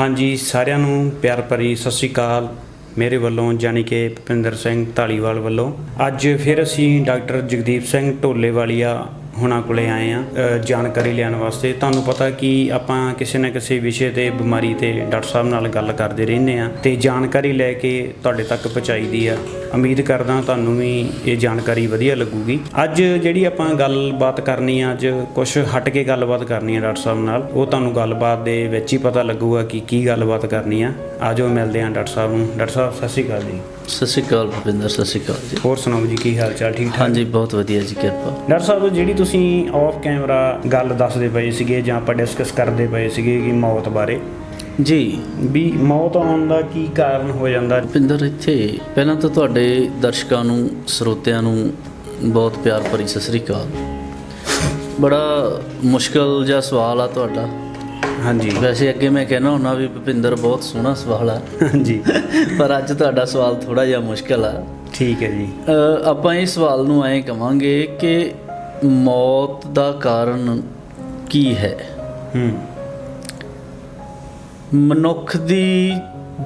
ਹਾਂਜੀ, ਸਾਰਿਆਂ ਨੂੰ ਪਿਆਰ ਭਰੀ ਸਤਿ ਸ਼੍ਰੀ ਅਕਾਲ। ਮੇਰੇ ਵੱਲੋਂ ਜਾਣੀ ਕਿ ਭੁਪਿੰਦਰ ਸਿੰਘ ਢਾਲੀਵਾਲ ਵੱਲੋਂ ਅੱਜ ਫਿਰ ਅਸੀਂ ਡਾਕਟਰ ਜਗਦੀਪ ਸਿੰਘ ਢੋਲੇ ਵਾਲੀਆ ਹੁਣਾਂ ਕੋਲੇ ਆਏ ਆ ਜਾਣਕਾਰੀ ਲੈਣ ਵਾਸਤੇ। ਤੁਹਾਨੂੰ ਪਤਾ ਕਿ ਆਪਾਂ ਕਿਸੇ ਨਾ ਕਿਸੇ ਵਿਸ਼ੇ ਤੇ, ਬਿਮਾਰੀ ਤੇ ਡਾਕਟਰ ਸਾਹਿਬ ਨਾਲ ਗੱਲ ਕਰਦੇ ਰਹਿੰਦੇ ਆ ਤੇ ਜਾਣਕਾਰੀ ਲੈ ਕੇ ਤੁਹਾਡੇ ਤੱਕ ਪਹੁੰਚਾਈਦੀ ਆ। ਉਮੀਦ ਕਰਦਾ ਤੁਹਾਨੂੰ ਵੀ ਇਹ ਜਾਣਕਾਰੀ ਵਧੀਆ ਲੱਗੂਗੀ। ਅੱਜ ਜਿਹੜੀ ਆਪਾਂ ਗੱਲਬਾਤ ਕਰਨੀ ਆ ਅੱਜ ਕੁਝ ਹਟ ਕੇ ਗੱਲਬਾਤ ਕਰਨੀ ਆ ਡਾਕਟਰ ਸਾਹਿਬ ਨਾਲ ਉਹ ਤੁਹਾਨੂੰ ਗੱਲਬਾਤ ਦੇ ਵਿੱਚ ਹੀ ਪਤਾ ਲੱਗੂਗਾ ਕਿ ਕੀ ਗੱਲਬਾਤ ਕਰਨੀ ਆ। ਆਜੋ ਮਿਲਦੇ ਆ ਡਾਕਟਰ ਸਾਹਿਬ ਨੂੰ। ਡਾਕਟਰ ਸਾਹਿਬ ਸਤਿ ਸ਼੍ਰੀ ਅਕਾਲ ਜੀ। ਸਤਿ ਸ਼੍ਰੀ ਅਕਾਲ ਭੁਪਿੰਦਰ ਸਤਿ ਸ਼੍ਰੀ ਅਕਾਲ ਜੀ। ਹੋਰ ਸੁਣਾਓ ਜੀ ਕੀ ਹਾਲ ਚਾਲ? ਠੀਕ ਠਾਕ ਹਾਂਜੀ ਬਹੁਤ ਵਧੀਆ ਜੀ ਕਿਰਪਾ। ਡਾਕਟਰ ਸਾਹਿਬ ਜਿਹੜੀ ਤੁਸੀਂ ਆਫ ਕੈਮਰਾ ਗੱਲ ਦੱਸਦੇ ਪਏ ਸੀਗੇ ਜਾਂ ਆਪਾਂ ਡਿਸਕਸ ਕਰਦੇ ਪਏ ਸੀਗੇ ਕਿ ਮੌਤ ਬਾਰੇ ਜੀ ਵੀ ਮੌਤ ਆਉਣ ਦਾ ਕੀ ਕਾਰਨ ਹੋ ਜਾਂਦਾ? ਭੁਪਿੰਦਰ ਇੱਥੇ ਪਹਿਲਾਂ ਤਾਂ ਤੁਹਾਡੇ ਦਰਸ਼ਕਾਂ ਨੂੰ ਸਰੋਤਿਆਂ ਨੂੰ ਬਹੁਤ ਪਿਆਰ ਭਰੀ ਸਤਿ ਸ਼੍ਰੀ ਅਕਾਲ। ਬੜਾ ਮੁਸ਼ਕਲ ਜਿਹਾ ਸਵਾਲ ਆ ਤੁਹਾਡਾ। ਹਾਂਜੀ। ਵੈਸੇ ਅੱਗੇ ਮੈਂ ਕਹਿਣਾ ਹੁੰਦਾ ਵੀ ਭੁਪਿੰਦਰ ਬਹੁਤ ਸੋਹਣਾ ਸਵਾਲ ਆ। ਹਾਂਜੀ। ਪਰ ਅੱਜ ਤੁਹਾਡਾ ਸਵਾਲ ਥੋੜਾ ਜਿਹਾ ਮੁਸ਼ਕਲ ਆ। ਠੀਕ ਹੈ ਜੀ। ਆਪਾਂ ਇਸ ਸਵਾਲ ਨੂੰ ਐਂ ਕਵਾਂਗੇ ਕਿ ਮੌਤ ਦਾ ਕਾਰਨ ਕੀ ਹੈ? ਹੂੰ। ਮਨੁੱਖ ਦੀ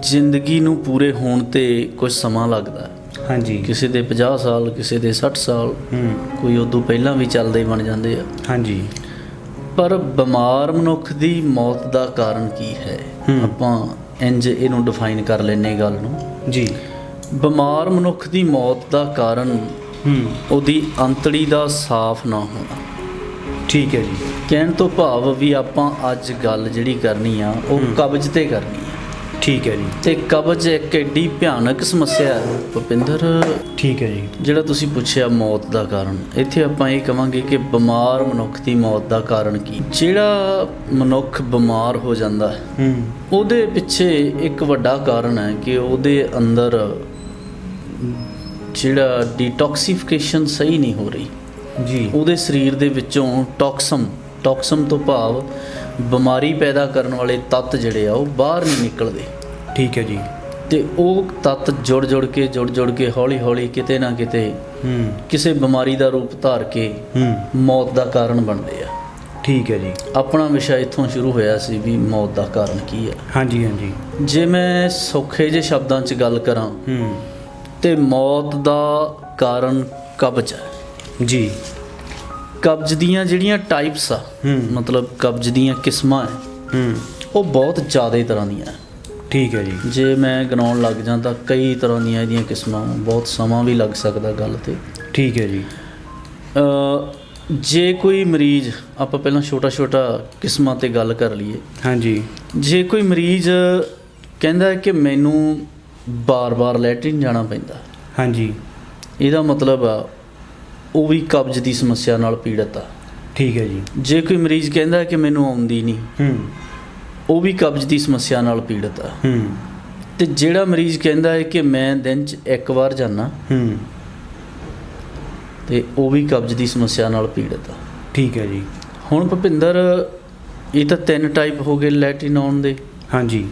ਜ਼ਿੰਦਗੀ ਨੂੰ ਪੂਰੇ ਹੋਣ ਤੇ ਕੁਝ ਸਮਾਂ ਲੱਗਦਾ ਹੈ। ਹਾਂਜੀ। ਕਿਸੇ ਦੇ 50 ਸਾਲ ਕਿਸੇ ਦੇ 60 ਸਾਲ ਕੋਈ ਉਦੋਂ ਪਹਿਲਾਂ ਵੀ ਚੱਲਦੇ ਬਣ ਜਾਂਦੇ ਆ। ਹਾਂਜੀ। ਪਰ ਬਿਮਾਰ ਮਨੁੱਖ ਦੀ ਮੌਤ ਦਾ ਕਾਰਨ ਕੀ ਹੈ। ਆਪਾਂ ਇੰਜ ਇਹਨੂੰ ਡਿਫਾਈਨ ਕਰ ਲੈਨੇ ਗੱਲ ਨੂੰ। ਜੀ। ਬਿਮਾਰ ਮਨੁੱਖ ਦੀ ਮੌਤ ਦਾ ਕਾਰਨ ਉਹਦੀ ਅੰਤੜੀ ਦਾ ਸਾਫ਼ ਨਾ ਹੋਣਾ। ਠੀਕ ਹੈ ਜੀ। ਕਹਿਣ ਤੋਂ ਭਾਵ ਵੀ ਆਪਾਂ ਅੱਜ ਗੱਲ ਜਿਹੜੀ ਕਰਨੀ ਆ ਉਹ ਕਬਜ਼ ਤੇ ਕਰਨੀ ਆ। ਠੀਕ ਹੈ ਜੀ। ਤੇ ਕਬਜ਼ ਇੱਕ ਏਡੀ ਭਿਆਨਕ ਸਮੱਸਿਆ ਹੈ ਭੁਪਿੰਦਰ। ਠੀਕ ਹੈ ਜੀ। ਜਿਹੜਾ ਤੁਸੀਂ ਪੁੱਛਿਆ ਮੌਤ ਦਾ ਕਾਰਨ ਇੱਥੇ ਆਪਾਂ ਇਹ ਕਵਾਂਗੇ ਕਿ ਬਿਮਾਰ ਮਨੁੱਖ ਦੀ ਮੌਤ ਦਾ ਕਾਰਨ ਕੀ? ਜਿਹੜਾ ਮਨੁੱਖ ਬਿਮਾਰ ਹੋ ਜਾਂਦਾ ਹੈ ਹੂੰ। ਉਹਦੇ ਪਿੱਛੇ ਇੱਕ ਵੱਡਾ ਕਾਰਨ ਹੈ ਕਿ ਉਹਦੇ ਅੰਦਰ ਜਿਹੜਾ ਡੀਟੌਕਸੀਫਿਕੇਸ਼ਨ ਸਹੀ ਨਹੀਂ ਹੋ ਰਹੀ। ਜੀ। ਉਹਦੇ ਸਰੀਰ ਦੇ ਵਿੱਚੋਂ ਟੌਕਸਮ ਟੌਕਸਮ ਤੋਂ ਭਾਵ ਬਿਮਾਰੀ ਪੈਦਾ ਕਰਨ ਵਾਲੇ ਤੱਤ ਜਿਹੜੇ ਆ ਉਹ ਬਾਹਰ ਨਹੀਂ ਨਿਕਲਦੇ। ਠੀਕ ਹੈ ਜੀ। ਤੇ ਉਹ ਤੱਤ ਜੁੜ ਜੁੜ ਕੇ ਜੁੜ ਜੁੜ ਕੇ ਹੌਲੀ ਹੌਲੀ ਕਿਤੇ ਨਾ ਕਿਤੇ ਹੂੰ। ਕਿਸੇ ਬਿਮਾਰੀ ਦਾ ਰੂਪ ਧਾਰ ਕੇ ਹੂੰ। ਮੌਤ ਦਾ ਕਾਰਨ ਬਣਦੇ ਆ। ਠੀਕ ਹੈ ਜੀ। ਆਪਣਾ ਵਿਸ਼ਾ ਇੱਥੋਂ ਸ਼ੁਰੂ ਹੋਇਆ ਸੀ ਵੀ ਮੌਤ ਦਾ ਕਾਰਨ ਕੀ ਹੈ ਹਾਂਜੀ ਹਾਂਜੀ। ਜੇ ਮੈਂ ਸੌਖੇ ਜਿਹੇ ਸ਼ਬਦਾਂ 'ਚ ਗੱਲ ਕਰਾਂ ਹੂੰ। ਤੇ ਮੌਤ ਦਾ ਕਾਰਨ ਕਬਜ਼ ਹੈ। ਜੀ। ਕਬਜ਼ ਦੀਆਂ ਜਿਹੜੀਆਂ ਟਾਈਪਸ ਆ ਮਤਲਬ ਕਬਜ਼ ਦੀਆਂ ਕਿਸਮਾਂ ਹੈ। ਉਹ ਬਹੁਤ ਜ਼ਿਆਦਾ ਤਰ੍ਹਾਂ ਦੀਆਂ। ਠੀਕ ਹੈ ਜੀ। ਜੇ ਮੈਂ ਗਿਣਾਉਣ ਲੱਗ ਜਾਂ ਤਾਂ ਕਈ ਤਰ੍ਹਾਂ ਦੀਆਂ ਇਹਦੀਆਂ ਕਿਸਮਾਂ ਬਹੁਤ ਸਮਾਂ ਵੀ ਲੱਗ ਸਕਦਾ ਗੱਲ ਤੇ। ਠੀਕ ਹੈ ਜੀ। ਅ, ਜੇ ਕੋਈ ਮਰੀਜ਼ ਆਪਾਂ ਪਹਿਲਾਂ ਛੋਟਾ ਛੋਟਾ ਕਿਸਮਾਂ ਤੇ ਗੱਲ ਕਰ ਲਈਏ। ਹਾਂਜੀ। ਜੇ ਕੋਈ ਮਰੀਜ਼ ਕਹਿੰਦਾ ਹੈ ਕਿ ਮੈਨੂੰ ਬਾਰ-ਬਾਰ ਲੈਟਰਿਨ ਜਾਣਾ ਪੈਂਦਾ। ਹਾਂਜੀ। ਇਹਦਾ ਮਤਲਬ ਆ ਉਹ ਵੀ ਕਬਜ਼ ਦੀ ਸਮੱਸਿਆ ਨਾਲ ਪੀੜਤ ਆ। ਠੀਕ ਹੈ ਜੀ। ਜੇ ਕੋਈ ਮਰੀਜ਼ ਕਹਿੰਦਾ ਹੈ ਕਿ ਮੈਨੂੰ ਆਉਂਦੀ ਨਹੀਂ ਹੂੰ। ਉਹ ਵੀ ਕਬਜ਼ ਦੀ ਸਮੱਸਿਆ ਨਾਲ ਪੀੜਤ ਆ। ਹੂੰ। ਤੇ ਜਿਹੜਾ ਮਰੀਜ਼ ਕਹਿੰਦਾ ਹੈ ਕਿ ਮੈਂ ਦਿਨ 'ਚ ਇੱਕ ਵਾਰ ਜਾਣਾ ਹੂੰ। ਤੇ ਉਹ ਵੀ ਕਬਜ਼ ਦੀ ਸਮੱਸਿਆ ਨਾਲ ਪੀੜਤ ਆ। ਠੀਕ ਹੈ ਜੀ। ਹੁਣ ਭੁਪਿੰਦਰ ਇਹ ਤਾਂ ਤਿੰਨ ਟਾਈਪ ਹੋ ਗਏ ਆਉਣ ਦੇ। ਹਾਂਜੀ।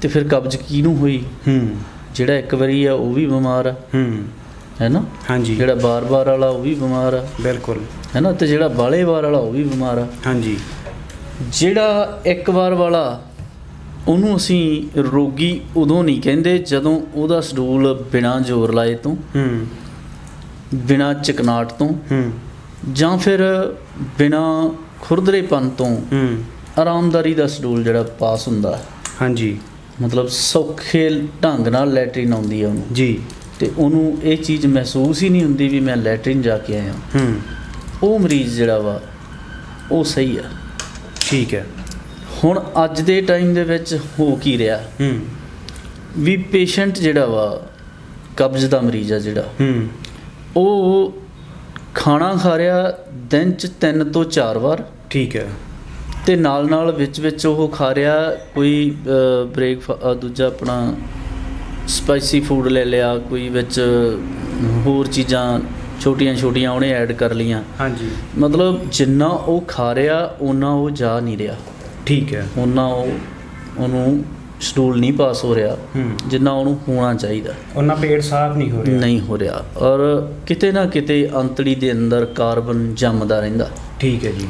ਤੇ ਫਿਰ ਕਬਜ਼ ਕਿਹਨੂੰ ਹੋਈ? ਹੂੰ। ਜਿਹੜਾ ਇੱਕ ਵਾਰੀ ਆ ਉਹ ਵੀ ਬਿਮਾਰ ਆ। ਹੂੰ। ਹੈ ਨਾ ਹਾਂਜੀ। ਜਿਹੜਾ ਬਾਰ-ਬਾਰ ਵਾਲਾ ਉਹ ਵੀ ਬਿਮਾਰ ਆ। ਬਿਲਕੁਲ। ਹੈ ਨਾ ਤੇ ਜਿਹੜਾ ਬਾਲੇ ਵਾਰ ਵਾਲਾ ਉਹ ਵੀ ਬਿਮਾਰ ਆ। ਹਾਂਜੀ। ਜਿਹੜਾ ਇੱਕ ਵਾਰ ਵਾਲਾ ਉਹਨੂੰ ਅਸੀਂ ਰੋਗੀ ਉਦੋਂ ਨਹੀਂ ਕਹਿੰਦੇ ਜਦੋਂ ਉਹਦਾ ਸ਼ਡਿਊਲ ਬਿਨਾਂ ਜ਼ੋਰ ਲਾਏ ਤੋਂ ਹੂੰ। ਬਿਨਾਂ ਚਕਨਾਟ ਤੋਂ ਹੂੰ। ਜਾਂ ਫਿਰ ਬਿਨਾਂ ਖੁਰਦਰੇਪਨ ਤੋਂ ਹੂੰ। ਆਰਾਮਦਾਰੀ ਦਾ ਸ਼ਡਿਊਲ ਜਿਹੜਾ ਪਾਸ ਹੁੰਦਾ। ਹਾਂਜੀ। ਮਤਲਬ ਸੌਖੇ ਢੰਗ ਨਾਲ ਲੈਟਰਿਨ ਆਉਂਦੀ ਹੈ ਉਹਨੂੰ। ਜੀ। ਤੇ ਉਹਨੂੰ ਇਹ ਚੀਜ਼ ਮਹਿਸੂਸ ਹੀ ਨਹੀਂ ਹੁੰਦੀ ਵੀ ਮੈਂ ਲੈਟਰਿਨ ਜਾ ਕੇ ਆਇਆ। ਹੂੰ। ਉਹ ਮਰੀਜ਼ ਜਿਹੜਾ ਵਾ ਉਹ ਸਹੀ ਆ। ਠੀਕ ਹੈ। ਹੁਣ ਅੱਜ ਦੇ ਟਾਈਮ ਦੇ ਵਿੱਚ ਹੋ ਕੀ ਰਿਹਾ? ਹੂੰ। ਵੀ ਪੇਸ਼ੈਂਟ ਜਿਹੜਾ ਵਾ ਕਬਜ਼ ਦਾ ਮਰੀਜ਼ ਆ ਜਿਹੜਾ। ਹੂੰ। ਉਹ ਖਾਣਾ ਖਾ ਰਿਹਾ ਦਿਨ ਚ ਤਿੰਨ ਤੋਂ ਚਾਰ ਵਾਰ। ਠੀਕ ਹੈ। ਤੇ ਨਾਲ ਨਾਲ ਵਿੱਚ ਵਿੱਚ ਉਹ ਖਾ ਰਿਹਾ ਕੋਈ ਬ੍ਰੇਕ ਦੂਜਾ ਆਪਣਾ ਸਪਾਈਸੀ ਫੂਡ ਲੈ ਲਿਆ ਕੋਈ ਵਿੱਚ ਹੋਰ ਚੀਜ਼ਾਂ ਛੋਟੀਆਂ ਛੋਟੀਆਂ ਉਹਨੇ ਐਡ ਕਰ ਲੀਆਂ ਹਾਂਜੀ। ਮਤਲਬ ਜਿੰਨਾ ਉਹ ਖਾ ਰਿਹਾ ਉਹਨਾਂ ਉਹ ਜਾ ਨਹੀਂ ਰਿਹਾ। ਠੀਕ ਹੈ। ਉਹਨਾਂ ਉਹ ਉਹਨੂੰ ਸ਼ਡਿਊਲ ਨਹੀਂ ਪਾਸ ਹੋ ਰਿਹਾ ਜਿੰਨਾ ਉਹਨੂੰ ਹੋਣਾ ਚਾਹੀਦਾ। ਉਹਨਾਂ ਪੇਟ ਸਾਫ਼ ਨਹੀਂ ਹੋ ਰਿਹਾ। ਨਹੀਂ ਹੋ ਰਿਹਾ। ਔਰ ਕਿਤੇ ਨਾ ਕਿਤੇ ਅੰਤੜੀ ਦੇ ਅੰਦਰ ਕਾਰਬਨ ਜੰਮਦਾ ਰਹਿੰਦਾ। ਠੀਕ ਹੈ ਜੀ।